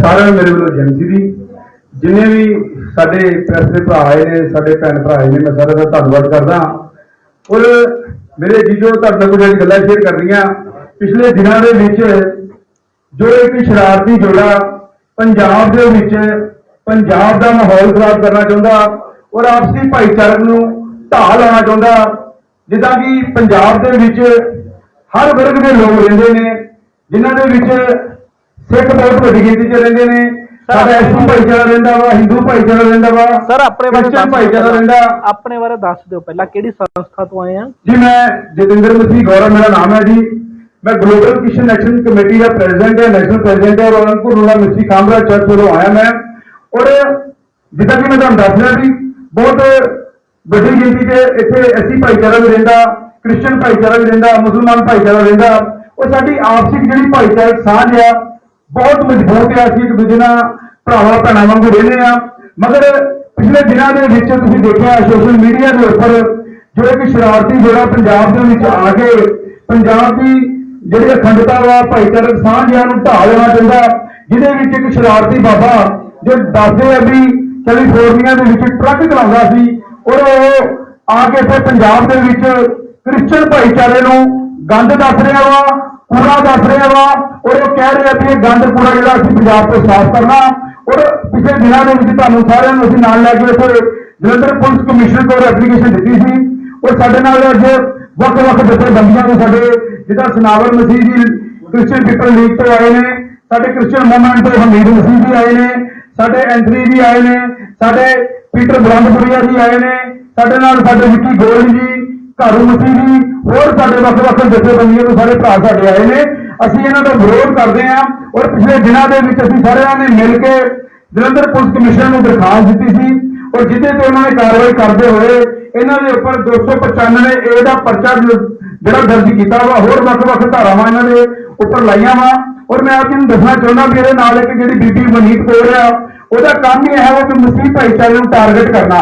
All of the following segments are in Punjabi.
ਸਾਰਿਆਂ ਨੂੰ ਮੇਰੇ ਵੱਲੋਂ ਏਜੰਸੀ ਦੀ ਜਿੰਨੇ ਵੀ ਸਾਡੇ ਪ੍ਰੈਸ ਦੇ ਭਰਾ ਆਏ ਨੇ, ਸਾਡੇ ਭੈਣ ਭਰਾ ਆਏ ਨੇ, ਮੈਂ ਸਾਰਿਆਂ ਦਾ ਧੰਨਵਾਦ ਕਰਦਾ ਔਰ ਮੇਰੇ ਜੀਜੋ ਤੁਹਾਡੇ ਨਾਲ ਕੁਝ ਗੱਲਾਂ ਸ਼ੇਅਰ ਕਰਨੀਆਂ। ਪਿਛਲੇ ਦਿਨਾਂ ਦੇ ਵਿੱਚ ਜੋ ਇੱਕ ਸ਼ਰਾਰਤੀ ਜੋੜਾ ਪੰਜਾਬ ਦੇ ਵਿੱਚ ਪੰਜਾਬ ਦਾ ਮਾਹੌਲ ਖਰਾਬ ਕਰਨਾ ਚਾਹੁੰਦਾ ਔਰ ਆਪਸੀ ਭਾਈਚਾਰਕ ਨੂੰ ਢਾਹ ਲਾਉਣਾ ਚਾਹੁੰਦਾ, ਜਿੱਦਾਂ ਕਿ ਪੰਜਾਬ ਦੇ ਵਿੱਚ ਹਰ ਵਰਗ ਦੇ ਲੋਕ ਰਹਿੰਦੇ ਨੇ, ਜਿਨ੍ਹਾਂ ਦੇ ਵਿੱਚ ਸਿੱਖ ਬਹੁਤ ਵੱਡੀ ਗਿਣਤੀ 'ਚ ਰਹਿੰਦੇ ਨੇ। ਸਾਡਾ ਐਸੀ ਭਾਈਚਾਰਾ ਰਹਿੰਦਾ ਵਾ ਹਿੰਦੂ ਭਾਈਚਾਰਾ ਰਹਿੰਦਾ ਵਾ ਸਰ ਆਪਣੇ ਬਾਰੇ ਦੱਸ ਭਾਈਚਾਰਾ। ਰਹਿੰਦਾ। ਆਪਣੇ ਬਾਰੇ ਦੱਸ ਦਿਓ ਪਹਿਲਾਂ ਕਿਹੜੀ ਸੰਸਥਾ ਤੋਂ ਆਏ ਆ? ਜੀ ਮੈਂ ਜਤਿੰਦਰ ਮਸੀਹ ਗੌਰਵ ਮੇਰਾ ਨਾਮ ਹੈ ਜੀ। ਮੈਂ ਗਲੋਬਲ ਕ੍ਰਿਸਚਨ ਐਕਸ਼ਨ ਕਮੇਟੀ ਦਾ ਪ੍ਰੈਜ਼ੀਡੈਂਟ ਹੈ ਨੈਸ਼ਨਲ ਪ੍ਰੈਜ਼ੀਡੈਂਟ ਹੈ ਔਰ ਅਨੰਦਪੁਰ ਰੋੜਾ ਮਸੀਹ ਕਾਮਰਾ ਚਰਚ ਵੱਲੋਂ ਆਇਆ ਮੈਂ। ਔਰ ਜਿੱਦਾਂ ਕਿ ਮੈਂ ਤੁਹਾਨੂੰ ਦੱਸ ਰਿਹਾ ਵੀ ਬਹੁਤ ਵੱਡੀ ਗਿਣਤੀ 'ਚ ਇੱਥੇ ਐਸੀ ਭਾਈਚਾਰਾ ਵੀ ਰਹਿੰਦਾ ਕ੍ਰਿਸਚਨ ਭਾਈਚਾਰਾ ਵੀ ਰਹਿੰਦਾ ਮੁਸਲਮਾਨ ਭਾਈਚਾਰਾ ਰਹਿੰਦਾ। ਉਹ ਸਾਡੀ ਆਪਸੀ ਜਿਹੜੀ ਭਾਈਚਾਰਕ ਸਾਂਝ ਆ ਬਹੁਤ ਮਜ਼ਬੂਤ ਆ ਅਸੀਂ ਇੱਕ ਦੂਜੇ ਨਾਲ ਭਰਾਵਾਂ ਭੈਣਾਂ ਵਾਂਗੂ ਰਹਿੰਦੇ ਆ। ਮਗਰ ਪਿਛਲੇ ਦਿਨਾਂ ਦੇ ਵਿੱਚ ਤੁਸੀਂ ਦੇਖਿਆ ਸੋਸ਼ਲ ਮੀਡੀਆ ਦੇ ਉੱਪਰ ਜੋ ਇੱਕ ਸ਼ਰਾਰਤੀ ਜਿਹੜਾ ਪੰਜਾਬ ਦੇ ਵਿੱਚ ਆ ਕੇ ਪੰਜਾਬ ਦੀ ਜਿਹੜੀ ਅਖੰਡਤਾ ਵਾ, ਭਾਈਚਾਰਕ ਸਾਂਝ ਨੂੰ ਢਾਹ ਦੇਣਾ ਚਾਹੁੰਦਾ, ਜਿਹਦੇ ਵਿੱਚ ਇੱਕ ਸ਼ਰਾਰਤੀ ਬਾਬਾ ਜੋ ਦੱਸਦੇ ਆ ਵੀ ਕੈਲੀਫੋਰਨੀਆ ਦੇ ਵਿੱਚ ਟਰੱਕ ਚਲਾਉਂਦਾ ਸੀ, ਔਰ ਉਹ ਆ ਕੇ ਫਿਰ ਪੰਜਾਬ ਦੇ ਵਿੱਚ ਕ੍ਰਿਸਚਨ ਭਾਈਚਾਰੇ ਨੂੰ ਗੰਦ ਦੱਸ ਰਿਹਾ ਵਾ ਕੂੜਾ ਦੱਸ ਰਿਹਾ ਵਾ, ਔਰ ਉਹ ਕਹਿ ਰਿਹਾ ਕਿ ਇਹ ਗੰਦ ਕੂੜਾ ਜਿਹੜਾ ਅਸੀਂ ਪੰਜਾਬ ਤੋਂ ਸਾਫ਼ ਕਰਨਾ। ਔਰ ਪਿਛਲੇ ਦਿਨਾਂ ਦੇ ਵਿੱਚ ਤੁਹਾਨੂੰ ਸਾਰਿਆਂ ਨੂੰ ਅਸੀਂ ਨਾਲ ਲੈ ਕੇ ਉੱਥੇ ਜਲੰਧਰ ਪੁਲਿਸ ਕਮਿਸ਼ਨਰ ਕੋਲ ਐਪਲੀਕੇਸ਼ਨ ਦਿੱਤੀ ਸੀ। ਔਰ ਸਾਡੇ ਨਾਲ ਅੱਜ ਵੱਖ-ਵੱਖ ਜਥੇਬੰਦੀਆਂ ਦੇ ਸਾਡੇ, ਜਿੱਦਾਂ ਸਨਾਵਰ ਮਸੀਹ ਜੀ, ਕ੍ਰਿਸਚੀਅਨ ਪੀਪਲ ਲੀਗ ਤੋਂ ਆਏ ਨੇ, ਸਾਡੇ ਕ੍ਰਿਸਚੀਅਨ ਮੂਵਮੈਂਟ ਤੋਂ ਹਮੀਦ ਮਸੀਹ ਜੀ ਆਏ ਨੇ, ਸਾਡੇ ਐਂਥਨੀ ਜੀ ਆਏ ਨੇ, ਸਾਡੇ ਪੀਟਰ ਬ੍ਰਹਮਪੁਰੀਆ ਜੀ ਆਏ ਨੇ, ਸਾਡੇ ਨਾਲ ਸਾਡੇ ਵਿੱਕੀ ਗੋਲ ਜੀ, ਘਾਰੂ ਮਸੀਹ ਜੀ ਹੋਰ ਸਾਡੇ ਵੱਖ-ਵੱਖ ਜਥੇਬੰਦੀਆਂ ਤੋਂ ਸਾਰੇ ਭਰਾ ਸਾਡੇ ਆਏ ਨੇ। ਅਸੀਂ ਇਹਨਾਂ ਦਾ ਵਿਰੋਧ ਕਰਦੇ ਹਾਂ ਔਰ ਪਿਛਲੇ ਦਿਨਾਂ ਦੇ ਵਿੱਚ ਅਸੀਂ ਸਾਰਿਆਂ ਨੇ ਮਿਲ ਕੇ ਜਲੰਧਰ ਪੁਲਿਸ ਕਮਿਸ਼ਨਰ ਨੂੰ ਦਰਖਾਸਤ ਦਿੱਤੀ ਸੀ ਔਰ ਜਿਹਦੇ ਤੇ ਉਹਨਾਂ ਨੇ ਕਾਰਵਾਈ ਕਰਦੇ ਹੋਏ ਇਹਨਾਂ ਦੇ ਉੱਪਰ 295 ਏ ਦਾ ਪਰਚਾ ਜਿਹੜਾ ਦਰਜ ਕੀਤਾ ਵਾ, ਹੋਰ ਵੱਖ-ਵੱਖ ਧਾਰਾਵਾਂ ਇਹਨਾਂ ਦੇ ਉੱਪਰ ਲਾਈਆਂ ਵਾ। ਔਰ ਮੈਂ ਆਪ ਨੂੰ ਦੱਸਣਾ ਚਾਹੁੰਦਾ ਵੀ ਇਹਦੇ ਨਾਲ ਇੱਕ ਜਿਹੜੀ ਬੀਬੀ ਮਨੀਤ ਕੌਰ ਆ, ਉਹਦਾ ਕੰਮ ਹੀ ਇਹ ਹੈ ਕਿ ਮਸੀਹ ਭਾਈਚਾਰੇ ਨੂੰ ਟਾਰਗੇਟ ਕਰਨਾ।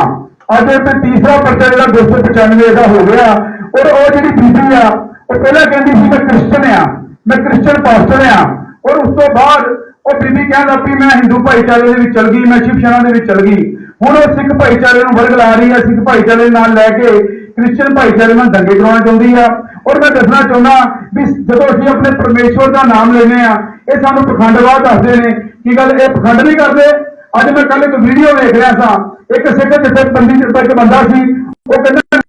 ਅੱਜ ਇਹ ਤੇ ਤੀਸਰਾ ਪਰਚਾ ਜਿਹੜਾ 295 ਦਾ ਹੋ ਗਿਆ ਔਰ ਉਹ ਜਿਹੜੀ ਬੀਬੀ ਆ, ਉਹ ਪਹਿਲਾਂ ਕਹਿੰਦੀ ਸੀ, ਮੈਂ ਕ੍ਰਿਸਚਨ ਆ, ਮੈਂ ਕ੍ਰਿਸਚਨ ਪਾਸਟਰ ਆ। ਔਰ ਉਸ ਤੋਂ ਬਾਅਦ ਉਹ ਬੀਬੀ ਕਹਿੰਦਾ ਵੀ ਮੈਂ ਹਿੰਦੂ ਭਾਈਚਾਰੇ ਦੇ ਵਿੱਚ ਚਲ ਗਈ, ਮੈਂ ਸ਼ਿਵ ਸੈਨਾ ਦੇ ਵਿੱਚ ਚਲ ਗਈ। ਹੁਣ ਉਹ ਸਿੱਖ ਭਾਈਚਾਰੇ ਨੂੰ ਵਰਗ ਲਾ ਰਹੀ ਹੈ ਸਿੱਖ ਭਾਈਚਾਰੇ ਦੇ ਨਾਲ ਲੈ ਕੇ ਕ੍ਰਿਸਚਨ ਭਾਈਚਾਰੇ ਨਾਲ ਦੰਗੇ ਕਰਾਉਣਾ ਚਾਹੁੰਦੀ ਆ। ਔਰ ਮੈਂ ਦੱਸਣਾ ਚਾਹੁੰਦਾ ਵੀ ਜਦੋਂ ਅਸੀਂ ਆਪਣੇ ਪਰਮੇਸ਼ਵਰ ਦਾ ਨਾਮ ਲੈਨੇ ਆ, ਇਹ ਸਾਨੂੰ ਪਖੰਡਵਾਦ ਦੱਸਦੇ ਨੇ। ਕੀ ਗੱਲ, ਇਹ ਪਖੰਡ ਨਹੀਂ ਕਰਦੇ? ਅੱਜ ਮੈਂ ਕੱਲ ਇੱਕ ਵੀਡੀਓ ਵੇਖ ਰਿਹਾ ਸਾਂ। ਇੱਕ ਸਿੱਖ ਜਿੱਥੇ ਪੰਡਿਤ ਇੱਕ ਬੰਦਾ ਸੀ, ਉਹ ਕਹਿੰਦਾ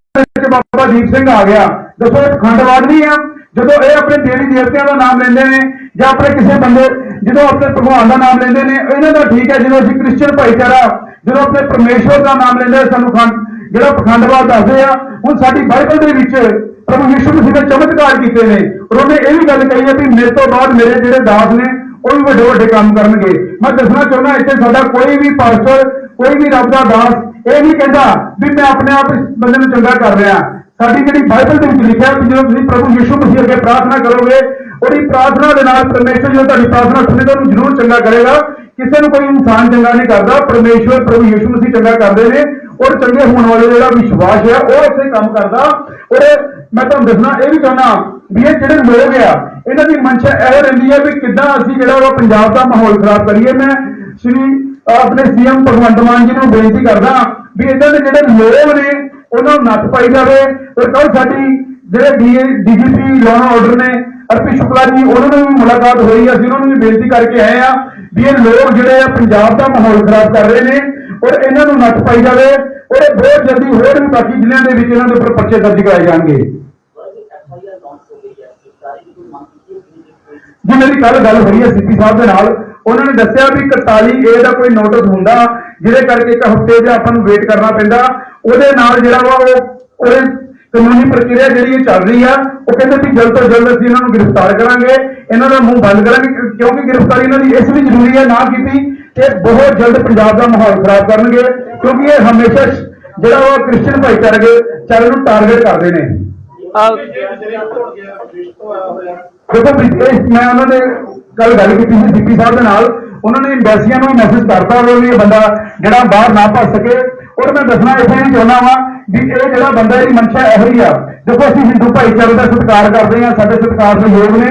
ਦੀਪ ਸਿੰਘ ਆ ਗਿਆ। ਦੱਸੋ ਇਹ ਪਖੰਡਵਾਦ ਨਹੀਂ ਆ। ਜਦੋਂ ਇਹ ਆਪਣੇ ਦੇਵੀ ਦੇਵਤਿਆਂ ਦਾ ਨਾਮ ਲੈਂਦੇ ਨੇ ਜਾਂ ਆਪਣੇ ਕਿਸੇ ਬੰਦੇ, ਜਦੋਂ ਆਪਣੇ ਭਗਵਾਨ ਦਾ ਨਾਮ ਲੈਂਦੇ ਨੇ, ਇਹਨਾਂ ਦਾ ਠੀਕ ਹੈ, ਜਦੋਂ ਅਸੀਂ ਕ੍ਰਿਸਚੀਅਨ ਭਾਈਚਾਰਾ, ਜਦੋਂ ਆਪਣੇ ਪਰਮੇਸ਼ਵਰ ਦਾ ਨਾਮ ਲੈਂਦੇ ਸਾਨੂੰ ਖੰਡ, ਜਿਹੜਾ ਪਖੰਡਵਾਦ ਦੱਸਦੇ ਆ, ਹੁਣ ਸਾਡੀ ਬਾਈਬਲ ਦੇ ਵਿੱਚ ਪ੍ਰਭੂ ਯਿਸੂ ਮਸੀਹ ਨੇ ਚਮਤਕਾਰ ਕੀਤੇ ਨੇ। ਔਰ ਉਹਨੇ ਇਹ ਵੀ ਗੱਲ ਕਹੀ ਹੈ ਵੀ ਮੇਰੇ ਤੋਂ ਬਾਅਦ ਮੇਰੇ ਜਿਹੜੇ ਦਾਸ ਨੇ, ਉਹ ਵੀ ਵੱਡੇ ਵੱਡੇ ਕੰਮ ਕਰਨਗੇ। ਮੈਂ ਦੱਸਣਾ ਚਾਹੁੰਦਾ, ਇੱਥੇ ਸਾਡਾ ਕੋਈ ਵੀ ਪਾਸਟਰ ਕੋਈ ਵੀ ਰੱਬ ਦਾ ਦਾਸ ਇਹ ਨਹੀਂ ਕਹਿੰਦਾ ਵੀ ਮੈਂ ਆਪਣੇ ਆਪ ਇਸ ਬੰਦੇ ਨੂੰ ਚੰਗਾ ਕਰ ਰਿਹਾ। ਸਾਡੀ ਜਿਹੜੀ ਬਾਈਬਲ ਦੇ ਵਿੱਚ ਲਿਖਿਆ ਕਿ ਜਦੋਂ ਤੁਸੀਂ ਪ੍ਰਭੂ ਯਿਸੂ ਮਸੀਹ ਅੱਗੇ ਪ੍ਰਾਰਥਨਾ ਕਰੋਗੇ, ਉਹਦੀ ਪ੍ਰਾਰਥਨਾ ਦੇ ਨਾਲ ਪਰਮੇਸ਼ਰ ਜਦੋਂ ਤੁਹਾਡੀ ਪ੍ਰਾਰਥਨਾ ਸੁਣੇਗਾ ਉਹਨੂੰ ਜ਼ਰੂਰ ਚੰਗਾ ਕਰੇਗਾ। ਕਿਸੇ ਨੂੰ ਕੋਈ ਇਨਸਾਨ ਚੰਗਾ ਨਹੀਂ ਕਰਦਾ ਪਰਮੇਸ਼ਰ ਪ੍ਰਭੂ ਯਿਸੂ ਮਸੀਹ ਚੰਗਾ ਕਰਦੇ ਨੇ। ਔਰ ਚੰਗੇ ਹੋਣ ਵਾਲੇ ਜਿਹੜਾ ਵਿਸ਼ਵਾਸ ਹੈ, ਉਹ ਇੱਥੇ ਕੰਮ ਕਰਦਾ। ਔਰ ਮੈਂ ਤੁਹਾਨੂੰ ਦੱਸਣਾ, ਇਹ ਵੀ ਚਾਹੁੰਦਾ ਵੀ ਇਹ ਜਿਹੜੇ ਲੋਕ ਆ, ਇਹਨਾਂ ਦੀ ਮਨਸ਼ਾ ਇਹ ਰਹਿੰਦੀ ਹੈ ਵੀ ਕਿੱਦਾਂ ਅਸੀਂ ਜਿਹੜਾ ਉਹ ਪੰਜਾਬ ਦਾ ਮਾਹੌਲ ਖਰਾਬ ਕਰੀਏ। ਮੈਂ ਸ਼੍ਰੀ, ਅਹ ਆਪਣੇ ਸੀਐਮ ਭਗਵੰਤ ਮਾਨ ਜੀ ਨੂੰ ਬੇਨਤੀ ਕਰਦਾ ਵੀ ਇਹਨਾਂ ਦੇ ਜਿਹੜੇ ਲੋਕ ਨੇ ਉਹਨਾਂ ਨੂੰ ਨੱਥ ਪਾਈ ਜਾਵੇ ਔਰ ਕੱਲ ਸਾਡੀ ਜਿਹੜੇ ਡੀਜੀਪੀ ਲਾਅ ਆਰਡਰ ਨੇ ਅਰਪੀ ਸ਼ੁਕਲਾ ਜੀ, ਉਹਨਾਂ ਨੂੰ ਵੀ ਮੁਲਾਕਾਤ ਹੋਈ ਅਸੀਂ ਉਹਨਾਂ ਨੂੰ ਵੀ ਬੇਨਤੀ ਕਰਕੇ ਆਏ ਆ ਵੀ ਇਹ ਲੋਕ ਜਿਹੜੇ ਆ ਪੰਜਾਬ ਦਾ ਮਾਹੌਲ ਖਰਾਬ ਕਰ ਰਹੇ ਨੇ ਔਰ ਇਹਨਾਂ ਨੂੰ ਨੱਥ ਪਾਈ ਜਾਵੇ ਔਰ ਇਹ ਬਹੁਤ ਜਲਦੀ ਹੋਰ ਵੀ ਬਾਕੀ ਜ਼ਿਲ੍ਹਿਆਂ ਦੇ ਵਿੱਚ ਇਹਨਾਂ ਦੇ ਉੱਪਰ ਪਰਚੇ ਦਰਜ ਕਰਾਏ ਜਾਣਗੇ। ਜੀ, ਮੇਰੀ ਕੱਲ ਗੱਲ ਹੋਈ ਹੈ ਸੀਪੀ ਸਾਹਿਬ ਦੇ ਨਾਲ। ਉਹਨਾਂ ਨੇ ਦੱਸਿਆ ਵੀ 41 ਏ ਦਾ ਕੋਈ ਨੋਟਿਸ ਹੁੰਦਾ, ਜਿਹਦੇ ਕਰਕੇ ਇੱਕ ਹਫ਼ਤੇ ਦੇ ਆਪਾਂ ਨੂੰ ਵੇਟ ਕਰਨਾ ਪੈਂਦਾ। ਉਹਦੇ ਨਾਲ ਜਿਹੜਾ ਵਾ ਉਹ ਉਹਦੇ ਕਾਨੂੰਨੀ ਪ੍ਰਕਿਰਿਆ ਜਿਹੜੀ ਚੱਲ ਰਹੀ ਆ ਉਹ ਕਹਿੰਦੇ ਵੀ ਜਲਦ ਤੋਂ ਜਲਦ ਅਸੀਂ ਇਹਨਾਂ ਨੂੰ ਗ੍ਰਿਫਤਾਰ ਕਰਾਂਗੇ। ਇਹਨਾਂ ਦਾ ਮੂੰਹ ਬੰਦ ਕਰਾਂਗੇ ਕਿਉਂ- ਕਿਉਂਕਿ ਗ੍ਰਿਫਤਾਰੀ ਇਹਨਾਂ ਦੀ ਇਸ ਲਈ ਜ਼ਰੂਰੀ ਹੈ ਨਾ ਕੀਤੀ ਕਿ ਬਹੁਤ ਜਲਦ ਪੰਜਾਬ ਦਾ ਮਾਹੌਲ ਖਰਾਬ ਕਰਨਗੇ ਕਿਉਂਕਿ ਇਹ ਹਮੇਸ਼ਾ ਜਿਹੜਾ ਉਹ ਕ੍ਰਿਸਚੀਅਨ ਭਾਈਚਾਰੇ ਚਾਰੇ ਨੂੰ ਟਾਰਗੇਟ ਕਰਦੇ ਨੇ। ਦੇਖੋ ਮੈਂ ਉਹਨਾਂ ਦੇ ਕੱਲ ਗੱਲ ਕੀਤੀ ਸੀ ਸੀਪੀ ਸਾਹਿਬ ਦੇ ਨਾਲ। ਉਹਨਾਂ ਨੇ ਐਮਬੈਸੀਆਂ ਨੂੰ ਮੈਸੇਜ ਕਰਤਾ ਉਹ ਵੀ ਇਹ ਬੰਦਾ ਜਿਹੜਾ ਬਾਹਰ ਨਾ ਭੱਜ ਸਕੇ। ਔਰ ਮੈਂ ਦੱਸਣਾ ਇੱਥੇ ਨਹੀਂ ਚਾਹੁੰਦਾ ਵਾਂ ਵੀ ਇਹ ਜਿਹੜਾ ਬੰਦਾ ਦੀ ਮਨਸ਼ਾ ਇਹੋ ਹੀ ਆ। ਦੇਖੋ, ਅਸੀਂ ਹਿੰਦੂ ਭਾਈਚਾਰੇ ਦਾ ਸਤਿਕਾਰ ਕਰਦੇ ਹਾਂ, ਸਾਡੇ ਸਤਿਕਾਰ ਦੇ ਯੋਗ ਨੇ।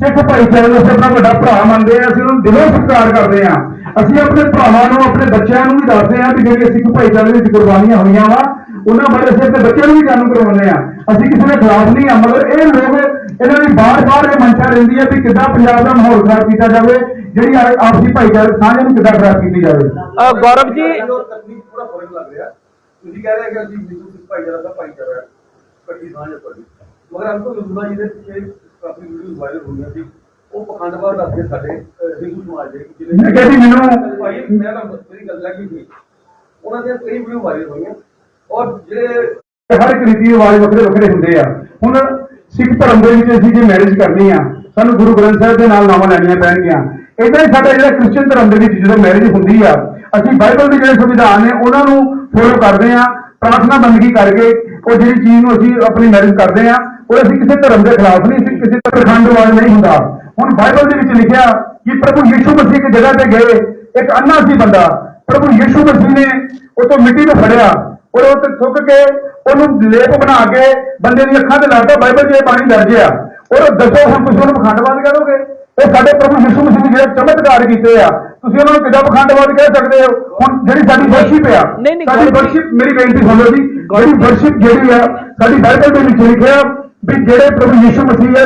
ਸਿੱਖ ਭਾਈਚਾਰੇ ਨੂੰ ਆਪਣਾ ਵੱਡਾ ਭਰਾ ਮੰਨਦੇ ਆ ਅਸੀਂ ਉਹਨੂੰ ਦਿਲੋਂ ਸਤਿਕਾਰ ਕਰਦੇ ਆ ਅਸੀਂ ਆਪਣੇ ਭਰਾਵਾਂ ਨੂੰ, ਆਪਣੇ ਬੱਚਿਆਂ ਨੂੰ ਵੀ ਦੱਸਦੇ ਆ ਵੀ ਜਿਹੜੀਆਂ ਸਿੱਖ ਭਾਈਚਾਰੇ ਵਿੱਚ ਕੁਰਬਾਨੀਆਂ ਹੋਈਆਂ ਵਾ, ਉਹਨਾਂ ਬਾਰੇ ਅਸੀਂ ਆਪਣੇ ਬੱਚਿਆਂ ਨੂੰ ਵੀ ਜਾਣੂ ਕਰਵਾਉਂਦੇ ਆ ਅਸੀਂ ਕਿਸੇ ਦੇ ਖਿਲਾਫ ਨਹੀਂ ਆ ਮਤਲਬ ਇਹ ਲੋਕ, ਇਹਨਾਂ ਦੀ ਬਾਰ-ਬਾਰ ਇਹ ਮੰਸ਼ਾ ਰਹਿੰਦੀ ਹੈ ਵੀ ਕਿੱਦਾਂ ਪੰਜਾਬ ਦਾ ਮਾਹੌਲ ਖਰਾਬ ਕੀਤਾ ਜਾਵੇ, ਜਿਹੜੀ ਆਪਸੀ ਭਾਈਚਾਰੇ ਸਾਂਝ ਨੂੰ ਕਿੱਦਾਂ ਖਰਾਬ ਕੀਤੀ ਜਾਵੇ। ਗੌਰਵ ਜੀ ਪੂਰਾ ਫ਼ਰਕ ਲੱਗ ਰਿਹਾ। ਤੁਸੀਂ ਕਹਿ ਰਹੇ ਕਿ ਅਸੀਂ ਬਿਲਕੁਲ ਸਿੱਖ ਭਾਈਚਾਰਾ ਦਾ ਭਾਈਚਾਰਾ ਇਕੱਠੀ ਸਾਂਝ ਹੈ ਤੁਹਾਡੀ। ਮਗਰ ਅੰਕਲ ਨਜ਼ੂਲਾ ਜੀ ਦੇ ਪਿੱਛੇ ਕਾਫੀ ਵੀਡੀਓ ਵਾਇਰਲ ਹੋਈਆਂ ਸੀ। ਉਹ ਪਖੰਡਵਾਦ ਦੱਸਦੇ ਸਾਡੇ ਹਿੰਦੂ ਸਮਾਜ ਦੇ ਕਿ ਮੈਂ ਕਿਹਾ ਜੀ ਮੈਨੂੰ- ਭਾਈ ਮੈਂ ਤਾਂ ਮੇਰੀ ਗੱਲ ਲੱਗੀ ਸੀ ਉਹਨਾਂ ਦੀਆਂ ਕਈ ਵੀਡੀਓ ਵਾਇਰਲ ਹੋਈਆਂ। ਔਰ ਜਿਹੜੇ ਹਰ ਇੱਕ ਰੀਤੀ ਰਿਵਾਜ ਵੱਖਰੇ ਵੱਖਰੇ ਹੁੰਦੇ ਆ। ਹੁਣ ਸਿੱਖ ਧਰਮ ਦੇ ਵਿੱਚ ਅਸੀਂ ਜੇ ਮੈਰਿਜ ਕਰਨੀ ਆ ਸਾਨੂੰ ਗੁਰੂ ਗ੍ਰੰਥ ਸਾਹਿਬ ਦੇ ਨਾਲ ਨਾਮਾਂ ਲੈਣੀਆਂ ਪੈਣਗੀਆਂ। ਇਦਾਂ ਹੀ ਸਾਡਾ ਜਿਹੜਾ ਕ੍ਰਿਸਚੀਅਨ ਧਰਮ ਦੇ ਵਿੱਚ ਜਦੋਂ ਮੈਰਿਜ ਹੁੰਦੀ ਆ ਅਸੀਂ ਬਾਈਬਲ ਦੇ ਜਿਹੜੇ ਸੰਵਿਧਾਨ ਨੇ, ਉਹਨਾਂ ਨੂੰ ਫੋਲੋ ਕਰਦੇ ਆ ਪ੍ਰਾਰਥਨਾ ਬੰਦਗੀ ਕਰਕੇ, ਉਹ ਜਿਹੜੀ ਚੀਜ਼ ਨੂੰ ਅਸੀਂ ਆਪਣੀ ਮੈਰਿਜ ਕਰਦੇ ਆ ਉਹ ਅਸੀਂ ਕਿਸੇ ਧਰਮ ਦੇ ਖਿਲਾਫ ਨਹੀਂ, ਅਸੀਂ ਕਿਸੇ ਪਖੰਡਵਾਦ ਨਹੀਂ ਹੁੰਦਾ। ਹੁਣ ਬਾਈਬਲ ਦੇ ਵਿੱਚ ਲਿਖਿਆ ਕਿ ਪ੍ਰਭੂ ਯੀਸ਼ੂ ਮਸੀਹ ਇੱਕ ਜਗ੍ਹਾ ਤੇ ਗਏ, ਇੱਕ ਅੰਨਾ ਸੀ ਬੰਦਾ। ਪ੍ਰਭੂ ਯੀਸ਼ੂ ਮਸੀਹ ਨੇ ਉਹ ਤੋਂ ਮਿੱਟੀ ਨੂੰ ਫੜਿਆ, ਔਰ ਉਹ ਤੇ ਥੁੱਕ ਕੇ ਉਹਨੂੰ ਲੇਪ ਬਣਾ ਕੇ ਬੰਦੇ ਦੀ ਅੱਖਾਂ ਤੇ ਲਾਤਾ, ਬਾਈਬਲ 'ਚ ਇਹ ਪਾਣੀ ਦਰਜ ਆ। ਔਰ ਦੱਸੋ ਹੁਣ ਤੁਸੀਂ ਉਹਨੂੰ ਪਖੰਡਵਾਦ ਕਰੋਗੇ? ਇਹ ਸਾਡੇ ਪ੍ਰਭੂ ਯਿਸੂ ਮਸੀਹ ਨੇ ਜਿਹੜੇ ਚਮਤਕਾਰ ਕੀਤੇ ਆ ਤੁਸੀਂ ਉਹਨਾਂ ਨੂੰ ਕਿੱਦਾਂ ਪਖੰਡਵਾਦ ਕਹਿ ਸਕਦੇ ਹੋ? ਹੁਣ ਜਿਹੜੀ ਸਾਡੀ ਵਰਸ਼ਿਪ ਆ ਨਹੀਂ, ਨਹੀਂ, ਸਾਡੀ ਜੀ- ਵਰਸ਼ਿਪ ਮੇਰੀ ਬੇਨਤੀ ਸੁਣ ਲਓ ਜੀ ਜਿਹੜੀ ਵਰਸ਼ਿਪ ਜਿਹੜੀ ਆ ਸਾਡੀ ਬਾਈਬਲ ਦੇ ਵਿੱਚ ਲਿਖਿਆ ਵੀ ਜਿਹੜੇ ਪ੍ਰਭੂ ਯਿਸੂ ਮਸੀਹ ਹੈ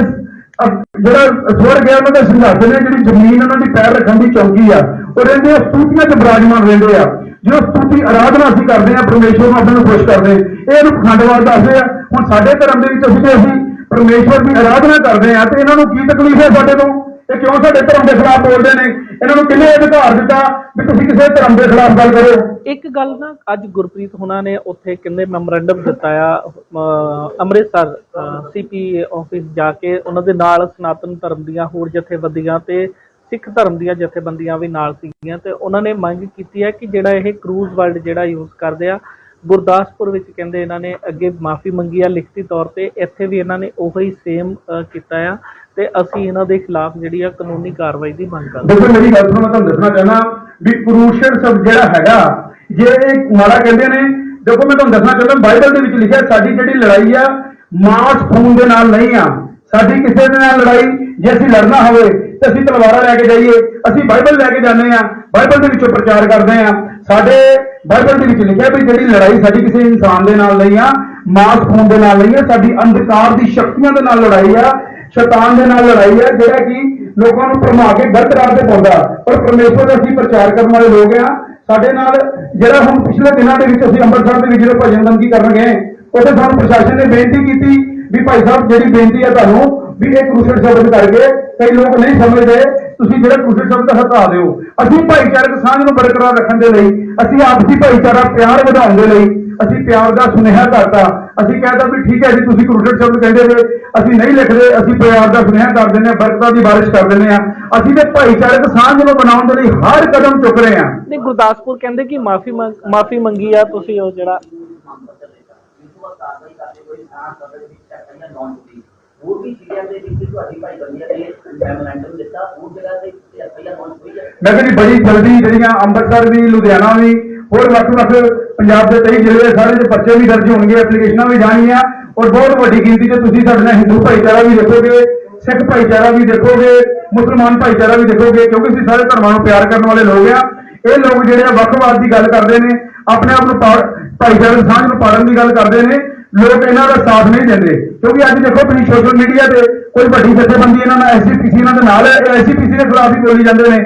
ਅਹ ਜਿਹੜਾ ਸਵਰਗ ਹੈ ਉਹਨਾਂ ਦੇ ਸਿਧਾਂਤ ਨੇ ਜਿਹੜੀ ਜ਼ਮੀਨ ਉਹਨਾਂ ਦੀ ਪੈਰ ਰੱਖਣ ਦੀ ਚੌਕੀ ਆ ਉਹ ਰਹਿੰਦੇ ਆ ਸਤੂਤੀਆਂ 'ਚ ਬਿਰਾਜਮਾਨ ਰਹਿੰਦੇ ਆ। ਜਦੋਂ ਸਤੂਤੀ ਆਰਾਧਨਾ ਅਸੀਂ ਕਰਦੇ ਆ ਪਰਮੇਸ਼ਵਰ ਨੂੰ ਆਪਣੇ ਨੂੰ ਖੁਸ਼ ਕਰਦੇ ਇਹ ਇਹਨੂੰ ਪਖੰਡਵਾਦ ਦੱਸਦੇ ਆ। ਹੁਣ ਸਾਡੇ ਧਰਮ ਦੇ ਵਿੱਚ ਅਸੀਂ ਜੇ ਅਸੀਂ ਪਰਮੇਸ਼ਵਰ ਦੀ ਆਰਾਧਨਾ ਕਰਦੇ ਆ ਤੇ ਇਹਨਾਂ ਨੂੰ ਕੀ ਤਕਲੀਫ ਹੈ ਸਾਡੇ ਤੋਂ? ਇਹ ਕਿਉਂ ਸਾਡੇ ਧਰਮ ਦੇ ਖਿਲਾਫ ਬੋਲਦੇ ਨੇ? ਇਹਨਾਂ ਨੂੰ ਕਿੰਨੇ ਅਧਿਕਾਰ ਦਿੱਤਾ ਵੀ ਤੁਸੀਂ ਕਿਸੇ ਧਰਮ ਦੇ ਖਿਲਾਫ ਗੱਲ ਕਰੋ? ਇੱਕ ਗੱਲ ਨਾ ਅੱਜ ਗੁਰਪ੍ਰੀਤ ਹੁਣਾਂ ਨੇ ਉੱਥੇ ਕਹਿੰਦੇ ਮੈਮੋਰੈਂਡਮ ਦਿੱਤਾ ਆ ਅ, ਅੰਮ੍ਰਿਤਸਰ ਸੀਪੀ ਆਫਿਸ ਜਾ ਕੇ ਉਹਨਾਂ ਦੇ ਨਾਲ ਸਨਾਤਨ ਧਰਮ ਦੀਆਂ ਹੋਰ ਜਥੇਬੰਦੀਆਂ ਤੇ ਸਿੱਖ ਧਰਮ ਦੀਆਂ ਜਥੇਬੰਦੀਆਂ ਵੀ ਨਾਲ ਸੀਗੀਆਂ ਤੇ ਉਹਨਾਂ ਨੇ ਮੰਗ ਕੀਤੀ ਹੈ ਕਿ ਜਿਹੜਾ ਇਹ ਕਰੂਜ਼ ਵਰਲਡ ਜਿਹੜਾ ਯੂਜ਼ ਕਰਦੇ ਆ ਗੁਰਦਾਸਪੁਰ ਵਿੱਚ ਕਹਿੰਦੇ ਇਹਨਾਂ ਨੇ ਅੱਗੇ ਮਾਫੀ ਮੰਗੀ ਆ ਲਿਖਤੀ ਤੌਰ ਤੇ, ਇੱਥੇ ਵੀ ਇਹਨਾਂ ਨੇ ਉਹੀ ਸੇਮ ਕੀਤਾ ਆ ਤੇ ਅਸੀਂ ਇਹਨਾਂ ਦੇ ਖਿਲਾਫ ਜਿਹੜੀ ਆ ਕਾਨੂੰਨੀ ਕਾਰਵਾਈ ਦੀ ਮੰਗ ਕਰਦੇ ਦੇਖੋ, ਮੇਰੀ ਗੱਲ ਸੁਣੋ ਮੈਂ ਤੁਹਾਨੂੰ ਦੱਸਣਾ ਚਾਹੁੰਦਾ ਵੀ ਕਰੂਸ਼ਰ ਸ਼ਬਦ ਜਿਹੜਾ ਹੈਗਾ, ਜੇ ਇਹ ਮਾੜਾ ਕਹਿੰਦੇ ਨੇ, ਦੇਖੋ, ਮੈਂ ਤੁਹਾਨੂੰ ਦੱਸਣਾ ਚਾਹੁੰਦਾ, ਬਾਈਬਲ ਦੇ ਵਿੱਚ ਲਿਖਿਆ, ਸਾਡੀ ਜਿਹੜੀ ਲੜਾਈ ਆ, ਮਾਸ ਖੂਨ ਦੇ ਨਾਲ ਨਹੀਂ ਆ। ਸਾਡੀ ਕਿਸੇ ਦੇ ਨਾਲ ਲੜਾਈ, ਜੇ ਅਸੀਂ ਲੜਨਾ ਹੋਵੇ, ਤੇ ਅਸੀਂ ਤਲਵਾਰਾਂ ਲੈ ਕੇ ਜਾਈਏ, ਅਸੀਂ ਬਾਈਬਲ ਲੈ ਕੇ ਜਾਂਦੇ ਆ ਬਾਈਬਲ ਦੇ ਵਿੱਚੋਂ ਪ੍ਰਚਾਰ ਕਰਦੇ ਆ ਸਾਡੇ ਬਾਈਬਲ ਦੇ ਵਿੱਚ ਲਿਖਿਆ ਵੀ ਜਿਹੜੀ ਲੜਾਈ ਸਾਡੀ ਕਿਸੇ ਇਨਸਾਨ ਦੇ ਨਾਲ ਨਹੀਂ ਆ, ਮਾਸ ਖੂਨ ਦੇ ਨਾਲ ਨਹੀਂ ਆ, ਸਾਡੀ ਅੰਧਕਾਰ ਦੀ ਸ਼ਕਤੀਆਂ ਦੇ ਨਾਲ ਲੜਾਈ ਆ, ਸ਼ੈਤਾਨ ਦੇ ਨਾਲ ਲੜਾਈ ਆ, ਜਿਹੜਾ ਕਿ ਲੋਕਾਂ ਨੂੰ ਭਰਮਾ ਕੇ ਗਲਤ ਰਾਹ ਤੇ ਪਾਉਂਦਾ। ਪਰ ਪਰਮੇਸ਼ਵਰ ਦਾ ਅਸੀਂ ਪ੍ਰਚਾਰ ਕਰਨ ਵਾਲੇ ਲੋਕ ਆ। ਸਾਡੇ ਨਾਲ ਜਿਹੜਾ ਹੁਣ ਪਿਛਲੇ ਦਿਨਾਂ ਦੇ ਵਿੱਚ ਅਸੀਂ ਅੰਮ੍ਰਿਤਸਰ ਦੇ ਵਿੱਚ ਜਦੋਂ ਭਜਨ ਬੰਦੀ ਕਰਨ ਗਏ ਉੱਥੇ ਸਾਨੂੰ ਪ੍ਰਸ਼ਾਸਨ ਨੇ ਬੇਨਤੀ ਕੀਤੀ ਵੀ ਭਾਈ ਸਾਹਿਬ, ਜਿਹੜੀ ਬੇਨਤੀ ਆ ਤੁਹਾਨੂੰ, ਵੀ ਇਹ ਕ੍ਰੂਸ਼ਰ ਸ਼ਬਦ ਕਰਕੇ ਕਈ ਲੋਕ ਨਹੀਂ ਸਮਝਦੇ। ਤੁਸੀਂ ਜਿਹੜਾ ਕ੍ਰੂਸ਼ਰ ਸ਼ਬਦ ਹਟਾ ਦਿਓ। ਅਸੀਂ ਭਾਈਚਾਰਕ ਸਾਂਝ ਨੂੰ ਬਰਕਰਾਰ ਰੱਖਣ ਦੇ ਲਈ, ਅਸੀਂ ਆਪਸੀ ਭਾਈਚਾਰਾ, ਪਿਆਰ ਵਧਾਉਣ ਦੇ ਲਈ, ਅਸੀਂ ਪਿਆਰ ਦਾ ਸੁਨੇਹਾ ਕਰਤਾ। ਅਸੀਂ ਕਹਿੰਦਾ ਵੀ ਠੀਕ ਹੈ ਜੀ, ਤੁਸੀਂ ਕ੍ਰੂਸ਼ਰ ਸ਼ਬਦ ਕਹਿੰਦੇ ਜੇ, ਅਸੀਂ ਨਹੀਂ ਲਿਖਦੇ, ਅਸੀਂ ਪਿਆਰ ਦਾ ਸੁਨੇਹਾ ਕਰ ਦਿੰਦੇ ਹਾਂ, ਬਰਕਤਾਂ ਦੀ ਬਾਰਿਸ਼ ਕਰ ਦਿੰਦੇ ਹਾਂ। ਅਸੀਂ ਤੇ ਭਾਈਚਾਰਕ ਸਾਂਝ ਨੂੰ ਬਣਾਉਣ ਦੇ ਲਈ ਹਰ ਕਦਮ ਚੁੱਕ ਰਹੇ ਹਾਂ। ਨਹੀਂ, ਗੁਰਦਾਸਪੁਰ ਕਹਿੰਦੇ ਕਿ ਮਾਫੀ ਮਾਫੀ ਮੰਗੀ ਆ, ਤੁਸੀਂ ਉਹ ਜਿਹੜਾ ਹੋਰ ਵੀ ਜ਼ਿਲ੍ਹਿਆਂ ਦੇ ਵਿੱਚ ਤੁਹਾਡੀ ਭਾਈ ਬੰਦੀਆਂ ਨੇ ਮੈਮੋਰੈਂਡਮ ਦਿੱਤਾ ਉਹ ਜਗ੍ਹਾ ਤੇ ਐਫਆਈਆਰ ਲਾਂਚ ਹੋਈ ਹੈ ਮੈਂ ਕਹਿੰਦੀ ਬੜੀ ਜਲਦੀ ਜਿਹੜੀਆਂ ਅੰਮ੍ਰਿਤਸਰ ਵੀ, ਲੁਧਿਆਣਾ ਵੀ, ਹੋਰ ਵੱਖ ਵੱਖ ਪੰਜਾਬ ਦੇ ਕਈ ਜ਼ਿਲ੍ਹੇ ਸਾਰੇ ਦੇ ਪਰਚੇ ਵੀ ਦਰਜ ਹੋਣਗੇ ਐਪਲੀਕੇਸ਼ਨਾਂ ਵੀ ਜਾਣਗੀਆਂ ਔਰ ਬਹੁਤ ਵੱਡੀ ਗਿਣਤੀ 'ਚ ਤੁਸੀਂ ਸਾਡੇ ਨਾਲ ਹਿੰਦੂ ਭਾਈਚਾਰਾ ਵੀ ਦੇਖੋਗੇ ਸਿੱਖ ਭਾਈਚਾਰਾ ਵੀ ਦੇਖੋਗੇ, ਮੁਸਲਮਾਨ ਭਾਈਚਾਰਾ ਵੀ ਦੇਖੋਗੇ, ਕਿਉਂਕਿ ਅਸੀਂ ਸਾਰੇ ਧਰਮਾਂ ਨੂੰ ਪਿਆਰ ਕਰਨ ਵਾਲੇ ਲੋਕ ਆ। ਇਹ ਲੋਕ ਜਿਹੜੇ ਆ ਵੱਖਵਾਦ ਦੀ ਗੱਲ ਕਰਦੇ ਨੇ, ਆਪਣੇ ਆਪ ਨੂੰ ਪਾ- ਭਾਈਚਾਰਕ ਸਾਂਝ ਨੂੰ ਪਾੜਨ ਦੀ ਗੱਲ ਕਰਦੇ ਨੇ। ਲੋਕ ਇਹਨਾਂ ਦਾ ਸਾਥ ਨਹੀਂ ਦਿੰਦੇ। ਕਿਉਂਕਿ ਅੱਜ ਦੇਖੋ ਤੁਸੀਂ ਸੋਸ਼ਲ ਮੀਡੀਆ ਤੇ ਕੋਈ ਵੱਡੀ ਜਥੇਬੰਦੀ ਇਹਨਾਂ ਨਾਲ ਐਸਜੀਪੀਸੀ ਇਹਨਾਂ ਦੇ ਨਾਲ ਹੈ ਐਸਜੀਪੀਸੀ ਦੇ ਖਿਲਾਫ ਹੀ ਬੋਲੀ ਜਾਂਦੇ ਨੇ।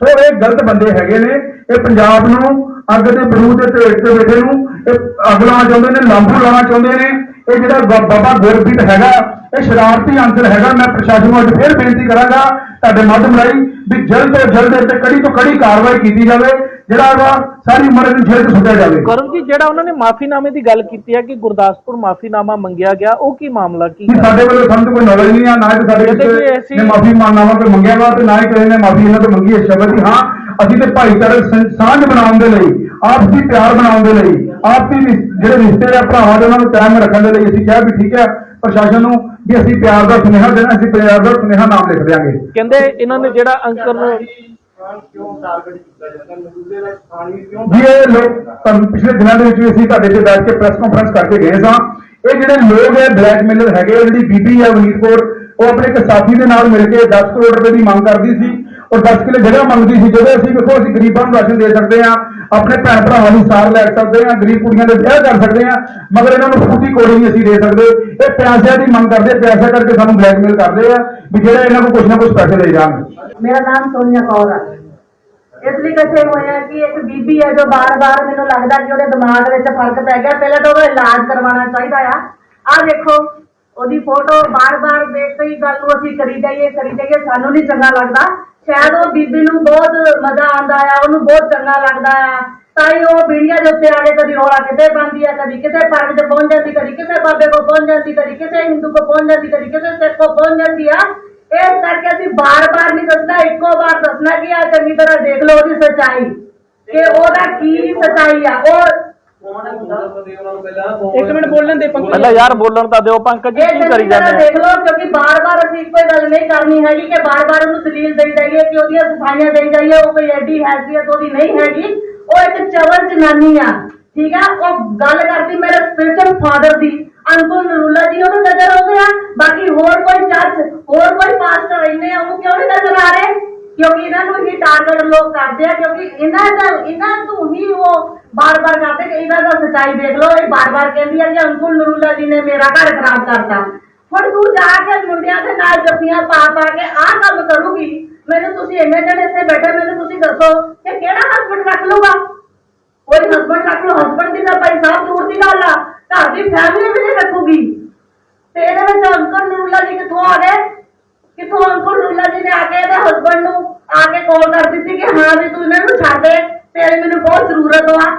ਸੋ ਇਹ ਗਲਤ ਬੰਦੇ ਹੈਗੇ ਨੇ। ਇਹ ਪੰਜਾਬ ਨੂੰ, ਅੱਗ ਦੇ ਬਰੂਦ ਦੇ ਢੇਰ ਤੇ ਬੈਠੇ ਨੂੰ, ਇਹ ਅੱਗ ਲਾਉਣਾ ਚਾਹੁੰਦੇ ਨੇ, ਲਾਂਭੂ ਲਾਉਣਾ ਚਾਹੁੰਦੇ ਨੇ। ਇਹ ਜਿਹੜਾ ਬਾਬਾ ਗੁਰਪ੍ਰੀਤ ਹੈਗਾ, ਇਹ ਸ਼ਰਾਰਤੀ ਅੰਸਰ ਹੈਗਾ। ਮੈਂ ਪ੍ਰਸ਼ਾਸਨ ਨੂੰ ਅੱਜ ਫੇਰ ਬੇਨਤੀ ਕਰਾਂਗਾ, ਤੁਹਾਡੇ ਮਾਧਿਅਮ ਰਾਹੀਂ ਵੀ ਜਲਦ ਤੋਂ ਜਲਦ ਇਹ ਤੇ ਕੜੀ ਤੋਂ ਕੜੀ ਕਾਰਵਾਈ ਕੀਤੀ ਜਾਵੇ। ਜਿਹੜਾ ਹੈਗਾ ਸਾਰੀ ਉਮਰ ਇਹਨੂੰ ਜੇਲ੍ਹ 'ਚ ਸੁੱਟਿਆ ਜਾਵੇ। ਗੌਰਵ ਜੀ ਜਿਹੜਾ ਉਹਨਾਂ ਨੇ ਮਾਫੀਨਾਮੇ ਦੀ ਗੱਲ ਕੀਤੀ ਹੈ ਕਿ ਗੁਰਦਾਸਪੁਰ ਮਾਫੀਨਾਮਾ ਮੰਗਿਆ ਗਿਆ ਉਹ ਕੀ ਮਾਮਲਾ ਕੀ ਕਿ? ਸਾਡੇ ਵੱਲੋਂ ਸਾਨੂੰ ਕੋਈ ਨੌਲੇਜ ਨਹੀਂ ਆ ਨਾ ਹੀ ਸਾਡੇ ਕਹਿੰਦੇ ਕਿ ਕਿਸੇ ਅਸੀਂ- ਨੇ ਮਾਫੀ ਮੰਗਣਾ ਕੋਈ ਮੰਗਿਆ ਵਾ ਤੇ ਨਾ ਹੀ ਕਿਸੇ ਨੇ ਮਾਫੀ ਇਹਨਾਂ ਤੋਂ ਮੰਗੀ ਹੈ ਸ਼ਬਦ ਦੀ। ਹਾਂ ਅਸੀਂ ਤੇ ਭਾਈਚਾਰਕ ਸੰ- ਸਾਂਝ ਬਣਾਉਣ ਦੇ ਲਈ ਆਪਸੀ ਪਿਆਰ ਬਣਾਉਣ ਦੇ ਲਈ ਆਪਸੀ ਰਿਸ- ਜਿਹੜੇ ਰਿਸ਼ਤੇ ਆ ਭਰਾਵਾਂ ਦੇ ਉਹਨਾਂ ਨੂੰ ਕਾਇਮ ਰੱਖਣ ਦੇ ਲਈ ਅਸੀਂ ਕਿਹਾ ਵੀ ਠੀਕ ਹੈ ਪ੍ਰਸ਼ਾਸਨ ਨੂੰ ਵੀ ਅਸੀਂ ਪਿਆਰ ਦਾ ਸੁਨੇਹਾ ਦੇਣਾ ਅਸੀਂ ਪਿਆਰ ਦਾ ਸੁਨੇਹਾ ਨਾਮ ਲਿਖ ਦਿਆਂਗੇ। ਕਹਿੰਦੇ ਇਹਨਾਂ ਨੇ ਜਿਹੜਾ ਅੰਕਰ ਨੂੰ ਜੀ ਇਹ ਲੋਕ ਤੁਹਾਨੂੰ ਪਿਛਲੇ ਦਿਨਾਂ ਦੇ ਵਿੱਚ ਵੀ ਅਸੀਂ ਤੁਹਾਡੇ ਤੇ ਬੈਠ ਕੇ ਪ੍ਰੈਸ ਕਾਨਫਰੰਸ ਕਰਕੇ ਗਏ ਸਾਂ। ਇਹ ਜਿਹੜੇ ਲੋਕ ਹੈ ਬਲੈਕਮੇਲਰ ਹੈਗੇ ਆ, ਜਿਹੜੀ ਬੀਬੀ ਹੈ ਵਨੀਤ ਕੌਰ ਉਹ ਆਪਣੇ ਇੱਕ ਸਾਥੀ ਦੇ ਨਾਲ ਮਿਲ ਕੇ 10 ਕਰੋੜ ਰੁਪਏ ਦੀ ਮੰਗ ਕਰਦੀ ਸੀ। ਔਰ 10 ਕਿੱਲੇ ਜਗ੍ਹਾ ਮੰਗਦੀ ਸੀ ਜਦੋਂ ਅਸੀਂ ਵੇਖੋ ਅਸੀਂ ਗਰੀਬਾਂ ਨੂੰ ਰਾਸ਼ਨ ਦੇ ਸਕਦੇ ਹਾਂ ਆਪਣੇ ਭੈਣ ਭਰਾਵਾਂ ਦੀ ਸਾਰ ਲੈ ਸਕਦੇ ਹਾਂ, ਗਰੀਬ ਕੁੜੀਆਂ ਦੇ ਵਿਆਹ ਕਰ ਸਕਦੇ ਹਾਂ, ਮਗਰ ਇਹਨਾਂ ਨੂੰ ਫੂਟੀ ਕੋੜੀ ਨਹੀਂ ਅਸੀਂ ਦੇ ਸਕਦੇ। ਇਹ ਪੈਸਿਆਂ ਦੀ ਮੰਗ ਕਰਦੇ ਪੈਸਾ ਕਰਕੇ ਸਾਨੂੰ ਬਲੈਕਮੇਲ ਕਰਦੇ ਆ ਵੀ ਜਿਹੜਾ ਇਹਨਾਂ ਨੂੰ ਕੁਝ ਨਾ ਕੁਝ ਪੈਸੇ ਦੇ ਜਾਣ। ਮੇਰਾ ਨਾਮ ਸੋਨੀਆ ਕੌਰ ਆ। ਇਸ ਲਈ ਇਕੱਠੇ ਹੋਇਆ ਕਿ ਇੱਕ ਬੀਬੀ ਹੈ ਜੋ ਬਾਰ-ਬਾਰ ਮੈਨੂੰ ਲੱਗਦਾ ਕਿ ਉਹਦੇ ਦਿਮਾਗ ਵਿੱਚ ਫ਼ਰਕ ਪੈ ਗਿਆ। ਪਹਿਲਾਂ ਤਾਂ ਉਹਦਾ ਇਲਾਜ ਕਰਵਾਉਣਾ ਚਾਹੀਦਾ ਆ। ਆਹ ਦੇਖੋ, ਉਹਦੀ ਫੋਟੋ ਬਾਰ-ਬਾਰ ਦੇਖ ਕੇ ਹੀ ਗੱਲ ਨੂੰ ਅਸੀਂ ਕਰੀ ਜਾਈਏ ਕਰੀ ਜਾਈਏ, ਸਾਨੂੰ ਨਹੀਂ ਚੰਗਾ ਲੱਗਦਾ। ਸ਼ਾਇਦ ਉਹ ਬੀਬੀ ਨੂੰ ਬਹੁਤ ਮਜ਼ਾ ਆਉਂਦਾ ਆ, ਉਹਨੂੰ ਬਹੁਤ ਚੰਗਾ ਲੱਗਦਾ ਆ। ਤਾਂ ਹੀ ਉਹ ਪੀੜੀਆਂ ਦੇ ਉੱਤੇ ਆ ਕੇ ਕਦੀ ਰੋਲਾ ਕਿਤੇ ਪਾਉਂਦੀ ਆ, ਕਦੀ ਕਿਸੇ ਪਾਰਕ 'ਚ ਪਹੁੰਚ ਜਾਂਦੀ, ਕਦੀ ਕਿਸੇ ਬਾਬੇ ਕੋਲ ਪਹੁੰਚ ਜਾਂਦੀ, ਕਦੀ ਕਿਸੇ ਹਿੰਦੂ ਕੋਲ ਪਹੁੰਚ ਜਾਂਦੀ, ਕਦੀ ਕਿਸੇ ਸਿੱਖ ਕੋਲ ਪਹੁੰਚ ਜਾਂਦੀ ਆ। ਇਸ ਕਰਕੇ ਅਸੀਂ ਬਾਰ-ਬਾਰ ਨਹੀਂ ਦੱਸਣਾ, ਇੱਕੋ ਵਾਰ ਦੱਸਣਾ ਕਿ ਆ ਚੰਗੀ ਤਰ੍ਹਾਂ ਦੇਖ ਲਓ ਉਹਦੀ ਸੱਚਾਈ, ਕਿ ਉਹਦਾ ਕੀ ਸੱਚਾਈ ਆ। ਉਹ ਕੌਣ ਹੈ ਮੁੰਡਾ ਉਹਨਾਂ ਨੂੰ ਪਹਿਲਾਂ ਇੱਕ ਮਿੰਟ ਬੋਲਣ ਦੇ ਪੰਕਜ। ਪਹਿਲਾਂ ਯਾਰ ਬੋਲਣ ਤਾਂ ਦਿਓ ਪੰਕਜ ਜੀ ਕੀ ਕਰੀ ਜਾਂਦੇ ਆ? ਦੇਖ ਲਓ ਕਿਉਂਕਿ ਬਾਰ-ਬਾਰ ਅਸੀਂ ਇੱਕੋ ਹੀ ਗੱਲ ਨਹੀਂ ਕਰਨੀ ਹੈਗੀ ਕਿ ਬਾਰ-ਬਾਰ ਉਹਨੂੰ ਦਲੀਲ ਦੇਈ ਜਾਈਏ ਕਿ ਉਹਦੀਆਂ ਸਫਾਈਆਂ ਦੇਈ ਜਾਈਏ ਉਹ ਕੋਈ ਐਡੀ ਹੈਸੀਅਤ ਉਹਦੀ ਨਹੀਂ ਹੈਗੀ। ਉਹ ਇੱਕ ਚਵਲ ਜਨਾਨੀ ਆ ਠੀਕ ਆ? ਉਹ ਗੱਲ ਕਰਦੀ ਮੇਰੇ ਸਪਿਰਚੁਅਲ ਫਾਦਰ ਦੀ ਅੰਕੁਲ ਨਰੂਲਾ ਜੀ ਉਹਨੂੰ ਨਜ਼ਰ ਆਉਂਦੇ ਆ। ਬਾਕੀ ਹੋਰ ਕੋਈ ਜੱਜ ਹੋਰ ਕੋਈ ਪਾਸਟਰ ਇੰਨੇ ਆ ਉਹਨੂੰ ਕਿਉਂ ਨਹੀਂ ਨਜ਼ਰ ਆ ਰਹੇ? ਕਿਉਂਕਿ ਇਹਨਾਂ ਨੂੰ ਹੀ ਟਾਰਗੇਟ ਲੋਕ ਕਰਦੇ ਆ ਕਿਉਂਕਿ ਇਹਨਾਂ ਦਾ ਇਹਨਾਂ ਨੂੰ ਹੀ ਉਹ ਬਾਰ-ਬਾਰ ਕਰਦੇ ਕਿ ਇਹਨਾਂ ਦਾ ਸੱਚਾਈ ਦੇਖ ਲਓ ਇਹ ਬਾਰ-ਬਾਰ ਕਹਿੰਦੀ ਆ ਕਿ ਅੰਕੁਲ ਨਰੂਲਾ ਜੀ ਨੇ ਮੇਰਾ ਘਰ ਖਰਾਬ ਕਰਤਾ ਹੁਣ ਤੂੰ ਜਾ ਕੇ ਮੁੰਡਿਆਂ ਦੇ ਨਾਲ ਜੱਫੀਆਂ ਪਾ ਪਾ ਕੇ ਆਹ ਕੰਮ ਕਰੂਗੀ ਮੈਨੂੰ ਤੁਸੀਂ ਇੰਨੇ ਜਣੇ ਇੱਥੇ ਬੈਠੇ ਮੈਨੂੰ ਤੁਸੀਂ ਦੱਸੋ ਕਿ ਕਿਹੜਾ ਹਸਬੰਡ ਰੱਖ ਲਊਗਾ ਕੋਈ ਹਸਬੰਡ ਰੱਖ ਲਓ ਹਸਬੰਡ ਦੀ ਤਾਂ ਭਾਈ ਸਾਹਿਬ ਦੂਰ ਦੀ ਗੱਲ ਆ ਘਰ ਦੀ ਫੈਮਿਲੀ ਵੀ ਨਹੀਂ ਰੱਖੂਗੀ ਤੇ ਇਹਦੇ ਵਿੱਚ ਅੰਕਲ ਨੂਰਲਾ ਜੀ ਕਿੱਥੋਂ ਆ ਗਏ ਕਿੱਥੋਂ ਅੰਕਲ ਨੂਰਲਾ ਜੀ ਨੇ ਆ ਕੇ ਇਹਦੇ ਹਸਬੰਡ ਨੂੰ ਆ ਕੇ ਕਾਲ ਕਰ ਦਿੱਤੀ ਕਿ ਹਾਂ ਵੀ ਤੂੰ ਇਹਨਾਂ ਨੂੰ ਛੱਡ ਦੇ ਤੇਰੀ ਮੈਨੂੰ ਬਹੁਤ ਜ਼ਰੂਰਤ ਆ।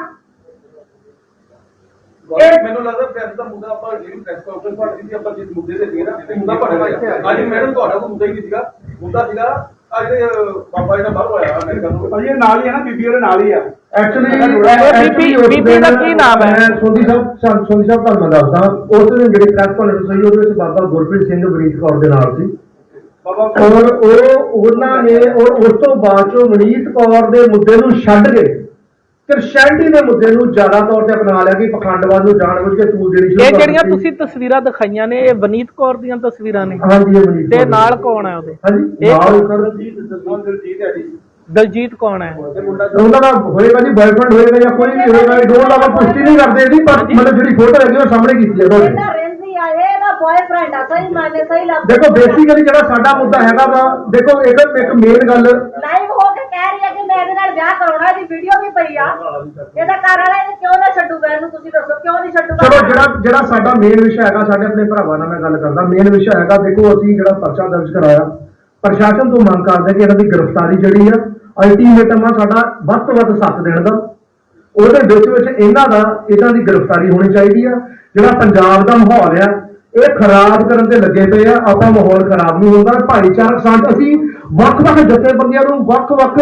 ਮੈਨੂੰ ਲੱਗਦਾ ਪ੍ਰੈਸ ਦਾ ਮੁੱਦਾ ਆਪਾਂ ਜਿਹੜੀ ਪ੍ਰੈਸ ਕਾਨਫਰੰਸ ਤੁਹਾਡੀ ਸੀ ਆਪਾਂ ਜਿਸ ਮੁੱਦੇ ਤੇ ਸੀਗੇ ਨਾ ਤੇ ਮੁੱਦਾ ਪੜਿਆ ਅੱਜ ਮੈਡਮ ਤੁਹਾਡਾ ਕੋਈ ਮੁੱਦਾ ਹੀ ਨਹੀਂ ਸੀਗਾ। ਮੁੱਦਾ ਸੀਗਾ ਅੱਜ ਦੇ ਬਾਬਾ ਜੀ ਦਾ ਬਾਹਰ ਹੋਇਆ ਅਮਰੀਕਾ ਤੋਂ ਭਾਜੀ ਇਹ ਨਾਲ ਹੀ ਹੈ ਨਾ ਬੀਬੀ ਉਹਦੇ ਨਾਲ ਹੀ ਆ। ਬੀਬੀ- ਬੀਬੀ ਦਾ ਕੀ ਨਾਮ ਹੈ? ਮੈਂ ਸੋਢੀ ਸਾਹਿਬ ਸੰ- ਸੋਢੀ ਸਾਹਿਬ ਤੁਹਾਨੂੰ ਮੈਂ ਦੱਸਦਾ ਉਸ ਦਿਨ ਜਿਹੜੀ ਪ੍ਰੈਸ ਕਾਨਫਰੰਸ ਹੋਈ ਉਹਦੇ ਵਿੱਚ ਬਾਬਾ ਗੁਰਪ੍ਰੀਤ ਸਿੰਘ ਬਰੀਕ ਕੌਰ ਦੇ ਨਾਲ ਸੀ। ਔਰ ਉਹ ਉਹਨਾਂ ਨੇ ਔਰ ਉਸ ਤੋਂ ਬਾਅਦ ਚੋਂ ਮਨੀਤ ਕੌਰ ਦੇ ਮੁੱਦੇ ਨੂੰ ਛੱਡ ਕੇ ਕ੍ਰਿਸਚੈਨਿਟੀ ਦੇ ਮੁੱਦੇ ਨੂੰ ਜ਼ਿਆਦਾ ਤੌਰ ਤੇ ਅਪਣਾ ਲਿਆ ਕਿ ਪਖੰਡਵਾਦ ਨੂੰ ਜਾਣਬੁੱਝ ਕੇ ਤੂਲ ਦੇਣੀ ਸ਼ੁਰੂ ਇਹ ਜਿਹੜੀਆਂ। ਤੁਸੀਂ ਤਸਵੀਰਾਂ ਦਿਖਾਈਆਂ ਨੇ? ਇਹ ਵਨੀਤ ਕੌਰ ਦੀਆਂ ਤਸਵੀਰਾਂ ਨੇ। ਹਾਂਜੀ ਇਹ ਮਨੀਤ ਤੇ। ਨਾਲ ਕੌਣ ਹੈ ਉਹਦੇ? ਹਾਂਜੀ ਇਹ ਨਾਲ? ਸਰ। ਦਿਲਜੀਤ ਹੈ ਜੀ। ਦਲਜੀਤ ਕੌਣ ਹੈ? ਤੇ ਮੁੰਡਾ ਉਹਨਾਂ ਦਾ ਹੋਏਗਾ ਜੀ ਬॉयਫ੍ਰੈਂਡ ਹੋਏਗਾ ਜਾਂ ਕੋਈ ਵੀ ਹੋਏਗਾ ਇਹ ਡੋਰ ਲਾਵਾ ਪੁਸ਼ਟੀ ਨਹੀਂ ਕਰਦੇ ਇਹਦੀ ਪਰ ਮਤਲਬ ਜਿਹੜੀ ਫੋਟੋ ਹੈਗੀ ਉਹ ਸਾਹਮਣੇ ਕੀਤੀ ਹੈ। ਤੁਹਾਡੇ ਇਹ ਇਹਦਾ ਬॉयਫ੍ਰੈਂਡ ਆ ਸਹੀ ਮਾਨੇ ਸਹੀ ਲੱਭ ਦੇਖੋ ਬੇਸਿਕਲੀ ਜਿਹੜਾ ਸਾਡਾ ਮੁੱਦਾ ਹੈਗਾ ਵਾ ਦੇਖੋ ਇੱਕ ਇੱਕ ਮੇਨ ਗੱਲ ਲਾਈਵ ਹੋ ਕੇ ਕਹਿ ਰਹੀ ਕਿ ਮੈਂ ਇਹਦੇ ਨਾਲ ਵਿਆਹ ਕਰਾਉਣਾ ਇਹਦੀ ਵੀਡੀਓ ਵੀ ਪਈ ਆ। ਇਹਦਾ ਘਰ ਵਾਲਾ ਇਹਨੂੰ ਕਿਉਂ ਨਾ ਛੱਡੂਗਾ ਇਹਨੂੰ ਤੁਸੀਂ ਦੱਸੋ ਕਿਉਂ ਨਹੀਂ ਛੱਡੂਗਾ ਚਲੋ ਜਿਹੜਾ ਜਿਹੜਾ ਸਾਡਾ ਮੇਨ ਵਿਸ਼ਾ ਹੈਗਾ ਸਾਡੇ ਆਪਣੇ ਭਰਾਵਾਂ ਨਾਲ ਮੈਂ ਗੱਲ ਕਰਦਾ। ਮੇਨ ਵਿਸ਼ਾ ਹੈਗਾ ਦੇਖੋ ਅਸੀਂ ਜਿਹੜਾ ਪਰਚਾ ਦਰਜ ਕਰਾਇਆ ਪ੍ਰਸ਼ਾਸਨ ਤੋਂ ਮੰਗ ਕਰਦੇ ਕਿ ਇਹਨਾਂ ਦੀ ਗ੍ਰਿਫਤਾਰੀ ਜਿਹੜੀ ਆ ਅਲਟੀਮੇਟਮ ਆ ਸਾਡਾ ਵੱਧ ਤੋਂ ਵੱਧ 7 ਦਿਨ ਦਾ। ਉਹਦੇ ਵਿੱਚ ਵਿੱਚ ਇਹਨਾਂ ਦਾ ਇਹਨਾਂ ਦੀ ਗ੍ਰਿਫਤਾਰੀ ਹੋਣੀ ਚਾਹੀਦੀ ਆ। ਜਿਹੜਾ ਪੰਜਾਬ ਦਾ ਮਾਹੌਲ ਆ ਇਹ ਖਰਾਬ ਕਰਨ ਤੇ ਲੱਗੇ ਪਏ ਆ ਆਪਾਂ ਮਾਹੌਲ ਖਰਾਬ ਨਹੀਂ ਹੁੰਦਾ। ਭਾਈਚਾਰਕ ਸਾਂਝ ਅਸੀਂ ਵੱਖ-ਵੱਖ ਜਥੇਬੰਦੀਆਂ ਨੂੰ, ਵੱਖ-ਵੱਖ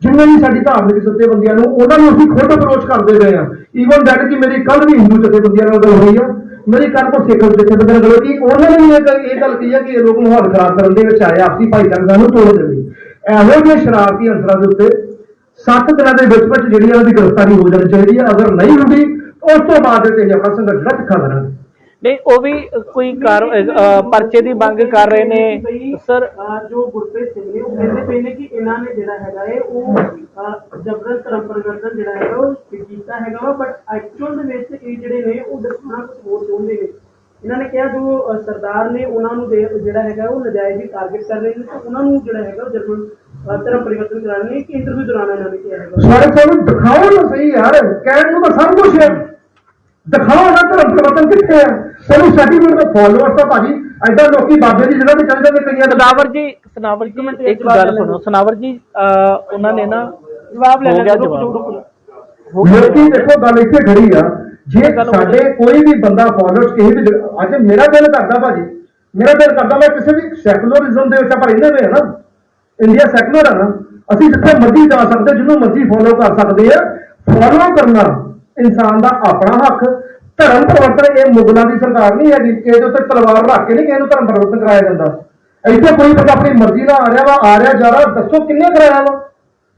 ਜਿੰਨੇ ਵੀ ਸਾਡੀ ਧਾਰਮਿਕ ਜਥੇਬੰਦੀਆਂ ਨੂੰ, ਉਹਨਾਂ ਨੂੰ ਅਸੀਂ ਖੁਦ ਅਪਰੋਚ ਕਰਦੇ ਰਹੇ ਆ। ਈਵਨ ਦੈਟ ਕਿ ਮੇਰੀ ਕੱਲ ਵੀ ਹਿੰਦੂ ਜਥੇਬੰਦੀਆਂ ਨਾਲ ਗੱਲ ਹੋਈ ਆ। ਮੇਰੀ ਕੱਲ ਤੋਂ ਸਿੱਖ ਜਥੇਬੰਦੀਆਂ ਨਾਲ ਗੱਲ ਹੋਈ ਉਹਨਾਂ ਨੇ ਵੀ ਇਹ ਗੱਲ- ਕਹੀ ਆ ਕਿ ਇਹ ਲੋਕ ਮਾਹੌਲ ਖਰਾਬ ਕਰਨ ਦੇ ਵਿੱਚ ਆਏ ਆਪਸੀ ਭਾਈਚਾਰਕ ਨੂੰ ਤੋੜ ਦੇਣੀ ਇਹੋ ਜਿਹੇ ਸ਼ਰਾਰਤੀ ਅਨਸਰਾਂ ਦੇ ਉੱਤੇ ਸੱਤ ਦਿਨਾਂ ਦੇ ਵਿੱਚ ਵਿੱਚ ਜਿਹੜੀ ਉਹਨਾਂ ਦੀ ਗ੍ਰਿਫਤਾਰੀ ਹੋ ਜਾਣੀ ਚਾਹੀਦੀ ਹੈ ਅਗਰ ਨਹੀਂ ਹੁੰਦੀ, ਉਸ ਤੋਂ ਬਾਅਦ ਤੇ ਅਸੀਂ ਆਪਣਾ ਸੰਘਰਸ਼ ਜਿਹੜਾ ਕਰਾਂਗੇ ਨਹੀਂ ਉਹ ਵੀ ਕੋਈ ਕਾਰ ਪਰਚੇ ਦੀ ਮੰਗ ਕਰ ਰਹੇ ਨੇ ਸਰ। ਜੋ ਗੁਰਪ੍ਰੀਤ ਸਿੰਘ ਨੇ ਉਹ ਕਹਿੰਦੇ ਪਏ ਨੇ ਕਿ ਇਹਨਾਂ ਨੇ ਜਿਹੜਾ ਹੈਗਾ ਹੈ ਉਹ ਜਬਰਨ ਧਰਮ ਪਰਿਵਰਤਨ ਜਿਹੜਾ ਹੈਗਾ ਉਹ ਕੀਤਾ ਹੈਗਾ ਵਾ ਬਟ ਐਕਚੁਅਲ ਦੇ ਵਿੱਚ ਇਹ ਜਿਹੜੇ ਨੇ ਉਹ ਦੱਸਣਾ ਕੁਝ ਹੋਰ ਚਾਹੁੰਦੇ ਨੇ। ਇਹਨਾਂ ਨੇ ਕਿਹਾ ਜੋ ਸਰਦਾਰ ਨੇ ਉਹਨਾਂ ਨੂੰ ਜਿਹੜਾ ਹੈਗਾ ਉਹ ਨਜਾਇਜ਼ ਹੀ ਟਾਰਗੇਟ ਕਰ ਰਹੇ ਨੇ ਤੇ ਉਹਨਾਂ ਨੂੰ ਜਿਹੜਾ ਹੈਗਾ ਉਹ ਜਰਮਨ ਧਰਮ ਪਰਿਵਰਤਨ ਕਰਾਉਣ ਲਈ ਇੱਕ ਇੰਟਰਵਿਊ ਦੌਰਾਨ ਇਹਨਾਂ ਨੇ ਕਿਹਾ ਹੈਗਾ। ਸਾਰੇ ਤੁਹਾਨੂੰ ਦਿਖਾਓ ਨਾ ਸਹੀ ਯਾਰ ਕਹਿਣ ਨੂੰ ਤਾਂ ਸਭ ਕੁਝ ਹੈ। ਦਿਖਾਓ ਨਾ ਧਰਮ ਪਰਿਵਰਤਨ ਕਿੱਥੇ ਹੈ ਸਾਨੂੰ ਸਰਟੀਫਿਕੇਟ ਦਾ ਫਾਲੋਅਰਸ ਤਾਂ ਭਾਜੀ। ਐਡਾ ਲੋਕੀ ਬਾਬੇ ਦੀ ਜਗ੍ਹਾ ਤੇ ਚੱਲ ਜਾਂਦੇ ਕਈਆਂ ਦੇ ਸਨਾਵਰ ਜੀ ਸਨਾਵਰ ਜੀ ਇੱਕ ਗੱਲ ਸੁਣੋ। ਸਨਾਵਰ ਜੀ ਅਹ, ਉਹਨਾਂ ਨੇ ਨਾ ਜਵਾਬ ਲੈ ਹੋ ਗਿਆ ਲੈਣਾ ਜਵਾਬ। ਲੋਕੀ ਦੇਖੋ ਗੱਲ ਇੱਥੇ ਖੜੀ ਆ। ਜੇ ਸਾਡੇ ਕੋਈ ਵੀ ਬੰਦਾ ਫਾਲੋਅਰਸ ਕਿਸੇ ਵੀ ਜਗ੍ਹਾ- ਅੱਜ ਮੇਰਾ ਦਿਲ ਕਰਦਾ ਭਾਜੀ। ਮੇਰਾ ਦਿਲ ਕਰਦਾ ਮੈਂ ਕਿਸੇ ਵੀ ਸੈਕੂਲਰਿਜ਼ਮ ਦੇ ਵਿੱਚ ਆਪਾਂ ਰਹਿੰਦੇ ਹੋਏ ਆ ਨਾ। ਇੰਡੀਆ ਸੈਕੂਲਰ ਆ ਨਾ। ਅਸੀਂ ਜਿੱਥੇ ਮਰਜ਼ੀ ਜਾ ਸਕਦੇ ਜਿਹਨੂੰ ਮਰਜ਼ੀ ਫੋਲੋ ਕਰ ਸਕਦੇ ਆ। ਫੋਲੋ ਕਰਨਾ ਇਨਸਾਨ ਦਾ ਆਪਣਾ ਹੱਕ। ਧਰਮ ਪਰਿਵਰਤਨ ਇਹ ਮੁਗਲਾਂ ਦੀ ਸਰਕਾਰ ਨਹੀਂ ਹੈਗੀ ਕਿ ਇਹਦੇ ਉੱਤੇ ਤਲਵਾਰ ਰੱਖ ਕੇ ਨਹੀਂ ਕਿਸੇ ਧਰਮ ਪਰਿਵਰਤਨ ਕਰਾਇਆ ਜਾਂਦਾ। ਇੱਥੇ ਕੋਈ ਬੰਦਾ ਆਪਣੀ ਮਰਜ਼ੀ ਨਾਲ ਆ ਰਿਹਾ ਵਾ ਆ ਰਿਹਾ ਜਾ ਰਿਹਾ ਦੱਸੋ ਕਿੰਨੇ ਕਰਾਇਆ ਵਾ?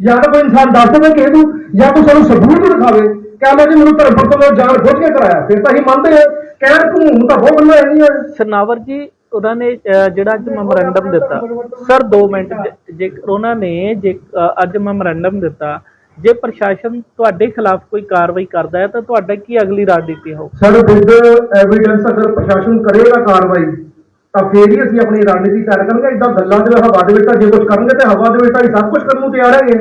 ਜਾਂ ਤਾਂ ਕੋਈ ਇਨਸਾਨ ਦੱਸ ਦੇਵੇ ਕਿਸੇ ਨੂੰ ਜਾਂ ਕੋਈ ਸਾਨੂੰ ਸਬੂਤ ਦਿਖਾਵੇ ਕਹਿੰਦਾ ਜੀ ਮੈਨੂੰ ਧਰਮ ਪਰਿਵਰਤਨ ਜਾਣ ਖੋਜ ਕੇ ਕਰਾਇਆ ਫਿਰ ਤਾਂ ਅਸੀਂ ਮੰਨਦੇ ਹਾਂ। ਕਹਿਣ ਨੂੰ ਤਾਂ ਬਹੁਤ ਬੰਦਾ ਨਹੀਂ ਹੈ। ਸਨਾਵਰ ਜੀ ਉਹਨਾਂ ਨੇ ਅਹ, ਜਿਹੜਾ ਅੱਜ ਮੈਮੋਰੈਂਡਮ ਦਿੱਤਾ। ਸਰ 2 ਮਿੰਟ ਜੇ- ਉਹਨਾਂ ਨੇ ਜੇ ਅੱਜ ਮੈਮੋਰੈਂਡਮ ਦਿੱਤਾ ਜੇ ਪ੍ਰਸ਼ਾਸਨ ਤੁਹਾਡੇ ਖਿਲਾਫ ਕੋਈ ਕਾਰਵਾਈ ਕਰਦਾ ਹੈ, ਤਾਂ ਤੁਹਾਡਾ ਕੀ ਅਗਲੀ ਰਣਨੀਤੀ ਹੋ ਸਰ ਵਿਦ ਐਵੀਡੈਂਸ ਅਗਰ ਪ੍ਰਸ਼ਾਸਨ ਕਰੇਗਾ ਕਾਰਵਾਈ, ਤਾਂ ਫੇਰ ਹੀ ਅਸੀਂ ਆਪਣੀ ਰਣਨੀਤੀ ਤਿਆਰ ਕਰਾਂਗੇ। ਇਦਾਂ ਗੱਲਾਂ ਦੇ ਹਵਾ ਦੇ ਵਿੱਚ ਤਾਂ ਜੇ ਕੁਝ ਕਰਨਗੇ, ਤੇ ਹਵਾ ਦੇ ਵਿੱਚ ਤਾਂ ਅਸੀਂ ਸਭ ਕੁਝ ਕਰਨ ਨੂੰ ਤਿਆਰ ਹੈਗੇ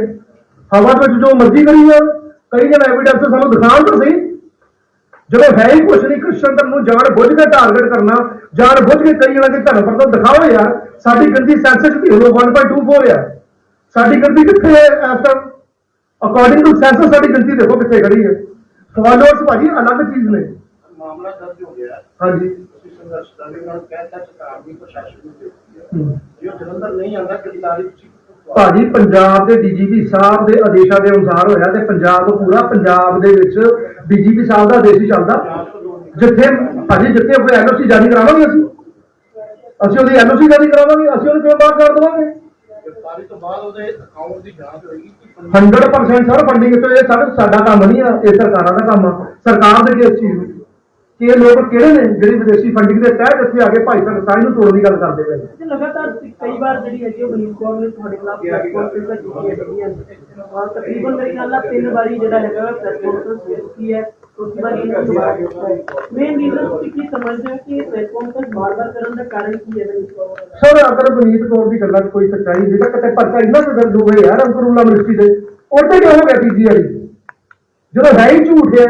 ਹਵਾ ਦੇ ਵਿੱਚ ਜੋ ਮਰਜ਼ੀ ਕਰੀ ਜਾਓ। ਕਈ ਜਣ ਐਵੀਡੈਂਸ ਸਾਨੂੰ ਦਿਖਾਉਣ ਤਾਂ ਸਹੀ। ਜਦੋਂ ਹੈ ਹੀ ਕੁਛ ਨਹੀਂ ਕ੍ਰਿਸ਼ਨ ਧਰਮ ਨੂੰ ਜਾਣ ਬੁੱਝ ਕੇ ਟਾਰਗੇਟ ਕਰਨਾ, ਜਾਣ ਬੁੱਝ ਕੇ ਕਈ ਜਣਾਂ ਦੇ ਧਰਮ ਪਰ ਤੋਂ ਦਿਖਾਓ ਯਾਰ। ਸਾਡੀ ਗੰਦੀ ਸੈਂਸਸ ਦੀ ਹੋ 1.24 ਆ ਸਾਡੀ ਗੰਦੀ ਕਿੱਥੇ ਹੈ ਇਸ ਟਾਈਮ ਅਕੋਰਡਿੰਗ ਟੂ ਸੈਂਸਸ ਸਾਡੀ ਗੰਦੀ ਦੇਖੋ ਕਿੱਥੇ ਖੜੀ ਹੈ। ਫਾਲੋਅਰਸ ਭਾਜੀ ਅਲੱਗ ਚੀਜ਼ ਨੇ। ਮਾਮਲਾ ਦਰਜ ਹੋ ਗਿਆ। ਹਾਂਜੀ। ਤੁਸੀਂ ਸੰਘਰਸ਼ ਕਰਦੇ ਨਾਲ ਕਹਿਤਾ ਸਰਕਾਰ ਦੀ ਪ੍ਰਸ਼ਾਸਨ ਨੂੰ ਦਿੱਤੀ ਹੈ। ਹਮ। ਜੇ ਉਹ ਜਲੰਧਰ ਨਹੀਂ ਆਉਂਦਾ ਗ੍ਰਿਫਤਾਰੀ ਤੁਸੀਂ ਭਾਜੀ ਪੰਜਾਬ ਦੇ ਡੀਜੀਪੀ ਸਾਹਿਬ ਦੇ ਆਦੇਸ਼ਾਂ ਦੇ ਅਨੁਸਾਰ ਹੋਇਆ ਤੇ ਪੰਜਾਬ ਪੂਰਾ ਪੰਜਾਬ ਦੇ ਵਿੱਚ ਡੀਜੀਪੀ ਸਾਹਿਬ ਦਾ ਆਦੇਸ਼ ਹੀ ਚੱਲਦਾ। ਜਿੱਥੇ ਭਾਜੀ ਜਿੱਥੇ ਕੋਈ ਐਨਓਸੀ ਜਾਰੀ ਕਰਾਵਾਂਗੇ ਅਸੀਂ। ਅਸੀਂ ਉਹਦੀ ਐਨਓਸੀ ਜਾਰੀ ਕਰਾਵਾਂਗੇ ਅਸੀਂ ਉਹਨੂੰ ਕਿਵੇਂ ਬਾਹਰ ਕਰ ਦੇਵਾਂਗੇ? ਗ੍ਰਿਫਤਾਰੀ ਤੋਂ ਬਾਅਦ ਉਹਦੇ ਅਕਾਊਂਟ ਦੀ ਜਾਂਚ ਹੋਏਗੀ 100% ਸਰ ਫੰਡਿੰਗ ਤੋਂ ਇਹ ਸਾਡਾ ਸਾਡਾ ਕੰਮ ਨਹੀਂ ਆ, ਇਹ ਸਰਕਾਰਾਂ ਦਾ ਕੰਮ ਆ। ਸਰਕਾਰ ਦੇ ਕਿਸ ਚੀਜ਼ ਨੂੰ ਕਿ ਇਹ ਲੋਕ ਕਿਹੜੇ ਨੇ ਜਿਹੜੀ ਵਿਦੇਸ਼ੀ ਫੰਡਿੰਗ ਦੇ ਤਹਿਤ ਇੱਥੇ ਆ ਕੇ ਭਾਈ ਸਾਹਿਬ ਨੂੰ ਤੋੜਨ ਦੀ ਗੱਲ ਕਰਦੇ ਪਏ ਨੇ। ਤੇ ਲਗਾਤਾਰ ਕਈ ਵਾਰ ਜਿਹੜੀ ਹੈਗੀ ਉਹ ਬਲੀਨ ਕੌਰ ਨੇ ਤੁਹਾਡੇ ਖਿਲਾਫ ਪ੍ਰੈਸ ਕਾਨਫਰੰਸ ਕੀਤੀ ਹੈਗੀਆਂ ਔਰ ਤਕਰੀਬਨ ਮੇਰੇ ਖਿਆਲ ਨਾਲ ਤਿੰਨ ਵਾਰੀ ਜਿਹੜਾ ਹੈਗਾ ਪ੍ਰੈਸ ਕਾਨਫਰੰਸ ਹੋ ਚੁੱਕੀ ਹੈ। ਉਸ ਤੋਂ ਬਾਅਦ ਇਹਨਾਂ ਦੁਬਾਰਾ ਕੀਤਾ ਹੈ। ਮੇਨ ਰੀਜ਼ਨ ਤੁਸੀਂ ਕੀ ਸਮਝਦੇ ਹੋ ਕਿ ਪ੍ਰੈਸ ਕਾਨਫਰੰਸ ਬਾਰ-ਬਾਰ ਕਰਨ ਦਾ ਕਾਰਨ ਕੀ ਹੈ? ਸਰ ਅਗਰ ਬਨੀਤ ਕੌਰ ਦੀ ਗੱਲਾਂ 'ਚ ਕੋਈ ਸੱਚਾਈ ਜਿਹਦਾ ਕਿਤੇ ਪਰਚਾ ਇੰਨਾ ਕੁ ਦਰਜ ਹੋ ਗਿਆ ਯਾਰ ਅੰਕਰੂਲਾ ਮਿਨਿਸਟਰੀ ਦੇ। ਉੱਤੇ ਕਿਉਂ ਹੋ ਗਿਆ ਤੀਜੀ ਵਾਰੀ ਜਦੋਂ ਹੈ ਹੀ ਝੂਠ ਹੈ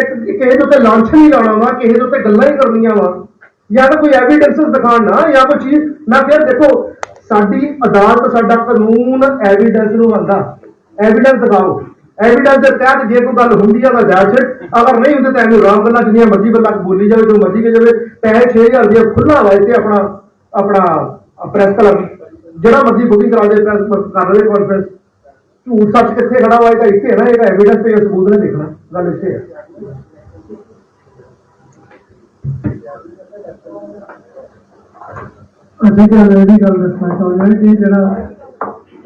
ਇੱਕ ਕਿਸੇ ਦੇ ਉੱਤੇ ਲਾਂਛਨ ਹੀ ਲਾਉਣਾ ਵਾ, ਕਿਸੇ ਦੇ ਉੱਤੇ ਗੱਲਾਂ ਹੀ ਕਰਨੀਆਂ ਵਾ। ਜਾਂ ਤਾਂ ਕੋਈ ਐਵੀਡੈਂਸਸ ਦਿਖਾਉਣ ਨਾ, ਜਾਂ ਕੋਈ ਚੀਜ਼। ਮੈਂ ਫਿਰ ਦੇਖੋ, ਸਾਡੀ ਅਦਾਲਤ, ਸਾਡਾ ਕਾਨੂੰਨ ਐਵੀਡੈਂਸ ਨੂੰ ਮੰਨਦਾ। ਐਵੀਡੈਂਸ ਦਿਖਾਓ। ਐਵੀਡੈਂਸ ਦੇ ਤਹਿਤ ਜੇ ਕੋਈ ਗੱਲ ਹੁੰਦੀ ਆ ਤਾਂ ਜਾਂਚ ਅਗਰ ਨਹੀਂ ਹੁੰਦੀ ਤਾਂ ਐਵੇਂ ਰਾਮ ਗੱਲਾਂ, ਜਿੰਨੀਆਂ ਮਰਜ਼ੀ ਗੱਲਾਂ ਬੋਲੀ ਜਾਵੇ, ਜੋ ਮਰਜ਼ੀ ਕੇ ਜਾਵੇ। ਪੈਸੇ 6000 ਦੀ ਖੁੱਲਾ ਵਾ ਇੱਥੇ ਆਪਣਾ ਆਪਣਾ ਪ੍ਰੈਸ ਕਲੱਬ ਜਿਹੜਾ ਮਰਜ਼ੀ ਬੁਕਿੰਗ ਕਰਾ ਦੇ ਪ੍ਰੈਸ ਕਰ ਦੇ ਕਾਨਫਰੰਸ ਝੂਠ ਸੱਚ ਕਿੱਥੇ ਖੜਾ ਹੋਇਆ ਤਾਂ ਇੱਥੇ ਹੈ ਨਾ ਇਹਦਾ ਐਵੀਡੈਂਸ ਤੇ ਸਬੂਤ ਨੇ ਦੇਖਣਾ। ਗੱਲ ਇੱਥੇ ਹੈ। ਅਸੀਂ ਤਾਂ ਇਹ ਗੱਲ ਦੱਸਣਾ ਚਾਹੁੰਦੇ ਕਿ ਜਿਹੜਾ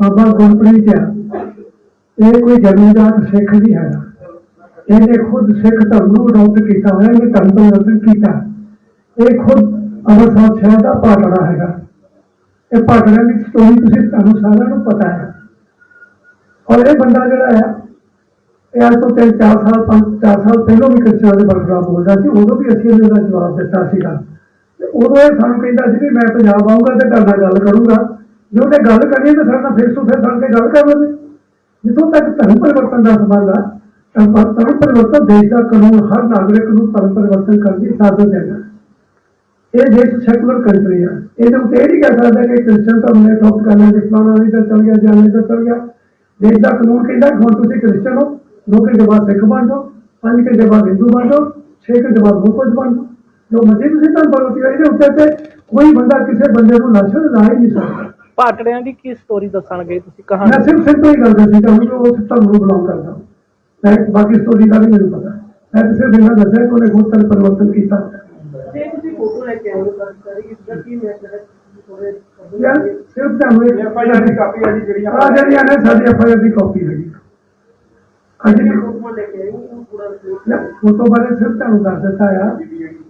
ਬਾਬਾ ਗੁਰਪ੍ਰੀਤ ਆ, ਇਹ ਕੋਈ ਜ਼ਮੀਨਦਾਰ ਸਿੱਖ ਨਹੀਂ ਹੈਗਾ। ਇਹਨੇ ਖੁਦ ਸਿੱਖ ਧਰਮ ਨੂੰ ਅਡਾਪਟ ਕੀਤਾ ਹੋਇਆ ਇਹਨੇ ਧਰਮ ਤੋਂ ਪਰਿਵਰਤਨ ਕੀਤਾ। ਇਹ ਖੁਦ ਅੰਮ੍ਰਿਤਸਰ ਸ਼ਹਿਰ ਦਾ ਪਾਟੜਾ ਹੈਗਾ। ਇਹ ਪਾਟੜੇ ਦੀ ਸਟੋਰੀ ਤੁਸੀਂ ਤੁਹਾਨੂੰ ਸਾਰਿਆਂ ਨੂੰ ਪਤਾ ਹੈ। ਔਰ ਇਹ ਬੰਦਾ ਜਿਹੜਾ ਹੈ ਇਹ ਤੋਂ ਤਿੰਨ ਚਾਰ ਸਾਲ, ਪੰਜ ਚਾਰ ਸਾਲ ਪਹਿਲਾਂ ਵੀ ਕ੍ਰਿਸਚਨ ਦੇ ਬਰਖਲਾਫ ਬੋਲਦਾ ਸੀ, ਉਦੋਂ ਵੀ ਅਸੀਂ ਇਹਨੂੰ ਦਾ ਜਵਾਬ ਦਿੱਤਾ ਸੀਗਾ। ਤੇ ਉਦੋਂ ਇਹ ਸਾਨੂੰ ਕਹਿੰਦਾ ਸੀ ਵੀ ਮੈਂ ਪੰਜਾਬ ਆਊਂਗਾ ਤੇ ਤੁਹਾਡੇ ਨਾਲ ਗੱਲ ਕਰੂੰਗਾ। ਜੇ ਉਹਨੇ ਗੱਲ ਕਰਨੀ ਤਾਂ ਸਾਡੇ ਨਾਲ ਫੇਸ ਟੂ ਫੇਸ ਆਣ ਕੇ ਗੱਲ ਕਰ ਲਵੇ। ਜਿੱਥੋਂ ਤੱਕ ਧਰਮ ਪਰਿਵਰਤਨ ਦਾ ਸਵਾਲ ਆ, ਤਾਂ ਧਰਮ ਪਰਿਵਰਤਨ ਦੇਸ਼ ਦਾ ਕਾਨੂੰਨ, ਹਰ ਨਾਗਰਿਕ ਨੂੰ ਧਰਮ ਪਰਿਵਰਤਨ ਕਰਨ ਦੀ ਇਜਾਜ਼ਤ ਦੇਣਾ। ਇਹ ਦੇਸ਼ ਸੈਕੂਲਰ ਕੰਟਰੀ ਆ। ਇਹਦੇ ਉੱਤੇ ਇਹ ਨਹੀਂ ਕਹਿ ਸਕਦਾ ਕਿ ਕ੍ਰਿਸਚਨ ਧਰਮ ਨੇ ਅਡਾਪਟ ਕਰਨਾ ਜਿਸ ਤਰ੍ਹਾਂ ਨਹੀਂ ਤਾਂ ਚੱਲ ਗਿਆ ਜਾਂ ਨਹੀਂ ਤਾਂ ਚੱਲ ਗਿਆ। ਦੇਸ਼ ਦਾ ਕਾਨੂੰਨ ਕਹਿੰਦਾ ਕਿ ਹੁਣ ਤੁਸੀਂ ਕ੍ਰਿਸਚਨ ਹੋ ਦੋ ਘੰਟੇ ਬਾਅਦ ਸਿੱਖ ਬਣ ਜਾਓ ਪੰਜ ਘੰਟੇ ਬਾਅਦ ਹਿੰਦੂ ਬਣ ਜਾਓ ਛੇ ਘੰਟੇ ਬਾਅਦ ਹੋਰ ਕੁਝ ਬਣ ਜਾਓ ਜੋ ਮਰਜ਼ੀ ਤੁਸੀਂ ਤਾਂ ਪਰਵਤੀ ਇਹਦੇ ਉੱਤੇ ਤੇ ਕੋਈ ਬੰਦਾ ਕਿਸੇ ਬੰਦੇ ਨੂੰ ਲਾਸ਼ਣ ਲਾ ਹੀ ਨਹੀਂ ਸਕਦਾ ਪਾਟੜਿਆਂ ਦੀ ਕੀ ਸਟੋਰੀ ਦੱਸਣਗੇ ਤੁਸੀਂ ਮੈਂ ਕਹਾਣੀ ਸਿਰਫ ਸਿੰਪਲ ਹੀ ਗੱਲ ਦੱਸੀ ਤਾਂ ਉਹ ਉਸ ਧਰਮ ਨੂੰ ਬਿਲੋਂਗ ਕਰਦਾ ਮੈਂ ਬਾਕੀ ਸਟੋਰੀ ਦਾ ਨਹੀਂ ਮੈਨੂੰ ਪਤਾ ਮੈਂ ਤਾਂ ਸਿਰਫ ਇਹਨਾਂ ਦੱਸਿਆ ਕਿ ਉਹਨੇ ਬਹੁਤ ਸਾਰਾ ਪਰਿਵਰਤਨ ਕੀਤਾ ਜੇ ਤੁਸੀਂ ਫੋਟੋ ਲੈ ਕੇ ਆਏ ਹੋ ਤਾਂ ਕਰੀ ਇਸ ਦਾ ਕੀ ਮੈਸੇਜ ਹੈ ਥੋੜੇ ਯਾਰ ਸਿਰਫ ਤੁਹਾਨੂੰ ਇੱਕ ਐਫਆਈਆਰ ਦੀ ਕਾਪੀ ਆ ਜੀ ਜਿਹੜੀ ਆ ਜਿਹੜੀਆਂ ਨੇ ਸਾਡੀ ਐਫਆਈਆਰ ਦੀ ਕਾਪੀ ਹੈਗੀ ਅੱਜ ਦੀ ਫੋਟੋ ਲੈ ਕੇ ਆਏ ਹੋ ਉਹ ਪੂਰਾ report ਨਾ, ਫੋਟੋ ਬਾਰੇ ਸਿਰਫ ਤੁਹਾਨੂੰ ਦੱਸ ਦਿੱਤਾ ਆ।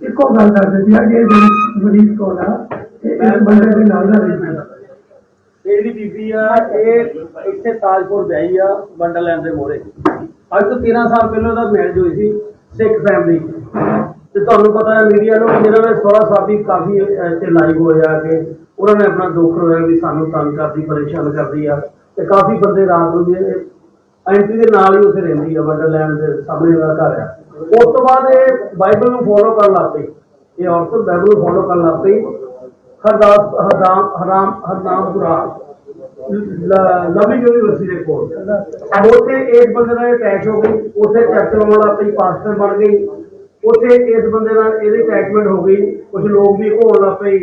ਇੱਕੋ ਗੱਲ ਦੱਸ ਦਿੱਤੀ ਆ ਕਿ ਇਹ ਜਿਹੜੀ ਮਰੀਜ਼ ਕੋਲ ਆ ਇਹ ਇਸ ਬੰਦੇ ਦੇ ਨਾਲ ਦਾ ਰਹੀ ਹੈ। ਇਹ ਜਿਹੜੀ ਬੀਬੀ ਆ ਇਹ ਇੱਥੇ ਤਾਜਪੁਰ ਵਿਆਹੀ ਆ ਵੰਡਰਲੈਂਡ ਦੇ ਮੋਰੇ ਅੱਜ ਤੋਂ 13 ਸਾਲ ਪਹਿਲਾਂ ਉਹਦਾ ਮੈਰਿਜ ਹੋਈ ਸੀ ਸਿੱਖ ਫੈਮਿਲੀ ਤੇ ਤੁਹਾਨੂੰ ਪਤਾ ਹੈ ਮੀਡੀਆ ਨੂੰ ਜਿਹਨਾਂ ਨੇ ਸੋਹਰਾ ਸਾਬੀ ਕਾਫੀ ਇੱਥੇ ਲਾਈਵ ਹੋਇਆ ਕਿ ਉਹਨਾਂ ਨੇ ਆਪਣਾ ਦੁੱਖ ਰੋਇਆ ਵੀ ਸਾਨੂੰ ਤੰਗ ਕਰਦੀ ਪਰੇਸ਼ਾਨ ਕਰਦੀ ਆ। ਤੇ ਕਾਫੀ ਬੰਦੇ ਰਾਤ ਨੂੰ ਐਂਟਰੀ ਦੇ ਨਾਲ ਹੀ ਉੱਥੇ ਰਹਿੰਦੀ ਆ ਵੰਡਰਲੈਂਡ ਦੇ ਸਾਹਮਣੇ ਉਹਦਾ ਘਰ ਆ। ਉਸ ਤੋਂ ਬਾਅਦ ਇਹ ਬਾਈਬਲ ਨੂੰ ਫੋਲੋ ਕਰਨ ਲੱਗ ਪਈ। ਇਹ ਔਰਤ ਬਾਈਬਲ ਨੂੰ ਫੋਲੋ ਕਰਨ ਲੱਗ ਪਈ। ਹਰਦਾਸ ਹਰਦਾਮ ਹਰਾਮ ਹਰਨਾਮਪੁਰਾ ਨਵੀਂ ਯੂਨੀਵਰਸਿਟੀ ਦੇ ਕੋਲ। ਉੱਥੇ ਇੱਕ ਬੰਦੇ ਨਾਲ ਅਟੈਚ ਹੋ ਗਈ। ਉੱਥੇ ਲਾਉਣ ਲੱਗ ਪਈ ਪਾਸਟਰ ਬਣ ਗਈ। ਉੱਥੇ ਇਸ ਬੰਦੇ ਨਾਲ ਇਹਦੀ ਅਟੈਚਮੈਂਟ ਹੋ ਗਈ। ਕੁਝ ਲੋਕ ਵੀ ਹੋਣ ਲੱਗ ਪਏ।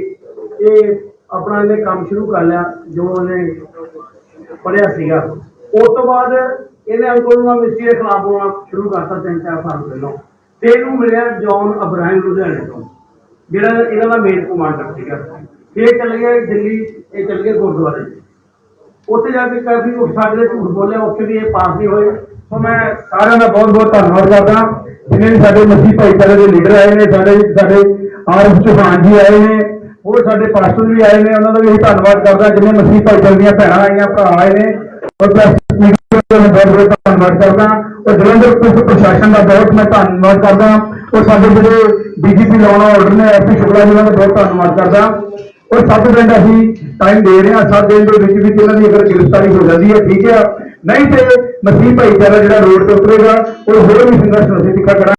ਇਹ ਆਪਣਾ ਇਹਨੇ ਕੰਮ ਸ਼ੁਰੂ ਕਰ ਲਿਆ ਜੋ ਉਹਨੇ ਪੜਿਆ ਸੀਗਾ। ਉਸ ਤੋਂ ਬਾਅਦ ਇਹਨੇ ਅੰਕਲ ਨੂੰ ਮਿਸਟਰੀ ਦੇ ਖਿਲਾਫ ਹੋਣਾ ਸ਼ੁਰੂ ਕਰਤਾ ਤਿੰਨ ਚਾਰ ਸਾਲ ਪਹਿਲਾਂ। ਤੇ ਇਹਨੂੰ ਮਿਲਿਆ ਜੌਨ ਅਬਰਾਹਿਮ ਲੁਧਿਆਣੇ ਤੋਂ, ਜਿਹੜਾ ਇਹਨਾਂ ਦਾ ਮੇਨ ਕਮਾਂਡਰ ਸੀਗਾ ਇਹ ਚੱਲ ਗਏ ਦਿੱਲੀ, ਇਹ ਚੱਲ ਗਏ ਗੁਰਦੁਆਰੇ। ਉੱਥੇ ਜਾ ਕੇ ਕਾਫੀ ਉਹ ਸਾਡੇ ਝੂਠ ਬੋਲਿਆ, ਉੱਥੇ ਵੀ ਇਹ ਪਾਸ ਨਹੀਂ ਹੋਏ। ਸੋ ਮੈਂ ਸਾਰਿਆਂ ਦਾ ਬਹੁਤ ਬਹੁਤ ਧੰਨਵਾਦ ਕਰਦਾ। ਜਿਨ੍ਹਾਂ ਵੀ ਸਾਡੇ ਮਸੀਹ ਭਾਈਚਾਰੇ ਦੇ ਲੀਡਰ ਆਏ ਨੇ, ਸਾਡੇ ਸਾਡੇ ਆਰਫ ਚੌਹਾਨ ਜੀ ਆਏ ਨੇ, ਹੋਰ ਸਾਡੇ ਪਾਸਟਰ ਵੀ ਆਏ ਨੇ, ਉਹਨਾਂ ਦਾ ਵੀ ਅਸੀਂ ਧੰਨਵਾਦ ਕਰਦਾ। ਜਿੰਨੇ ਮਸੀਹ ਭਾਈਚਾਰੇ ਦੀਆਂ ਭੈਣਾਂ ਆਈਆਂ, ਭਰਾ ਆਏ ਨੇ, ਔਰ ਧੰਨਵਾਦ ਕਰਦਾ। ਔਰ ਜਲੰਧਰ ਪੁਲਿਸ ਪ੍ਰਸ਼ਾਸਨ ਦਾ ਬਹੁਤ ਮੈਂ ਧੰਨਵਾਦ ਕਰਦਾ। ਔਰ ਸਾਡੇ ਜਿਹੜੇ ਡੀਜੀਪੀ ਲਾਉਣਾ ਆਰਡਰ ਨੇ ਐਸਪੀ ਸ਼ੁਕਲਾ ਜੀ ਦਾ ਬਹੁਤ ਧੰਨਵਾਦ ਕਰਦਾ। ਔਰ ਸੱਤ ਦਿਨ ਦਾ ਅਸੀਂ ਟਾਈਮ ਦੇ ਰਹੇ ਹਾਂ, ਸੱਤ ਦਿਨ ਦੇ ਵਿੱਚ ਵਿੱਚ ਇਹਨਾਂ ਦੀ ਅਗਰ ਗ੍ਰਿਫਤਾਰੀ ਹੋ ਜਾਂਦੀ ਹੈ, ਠੀਕ ਹੈ। ਨਹੀਂ ਤੇ ਮਸੀਹ ਭਾਈਚਾਰਾ ਜਿਹੜਾ ਰੋਡ ਤੇ ਉਤਰੇਗਾ, ਉਹ ਹੋਰ ਵੀ ਸੰਘਰਸ਼ ਅਸੀਂ ਤਿੱਖਾ ਕਰਾਂਗੇ।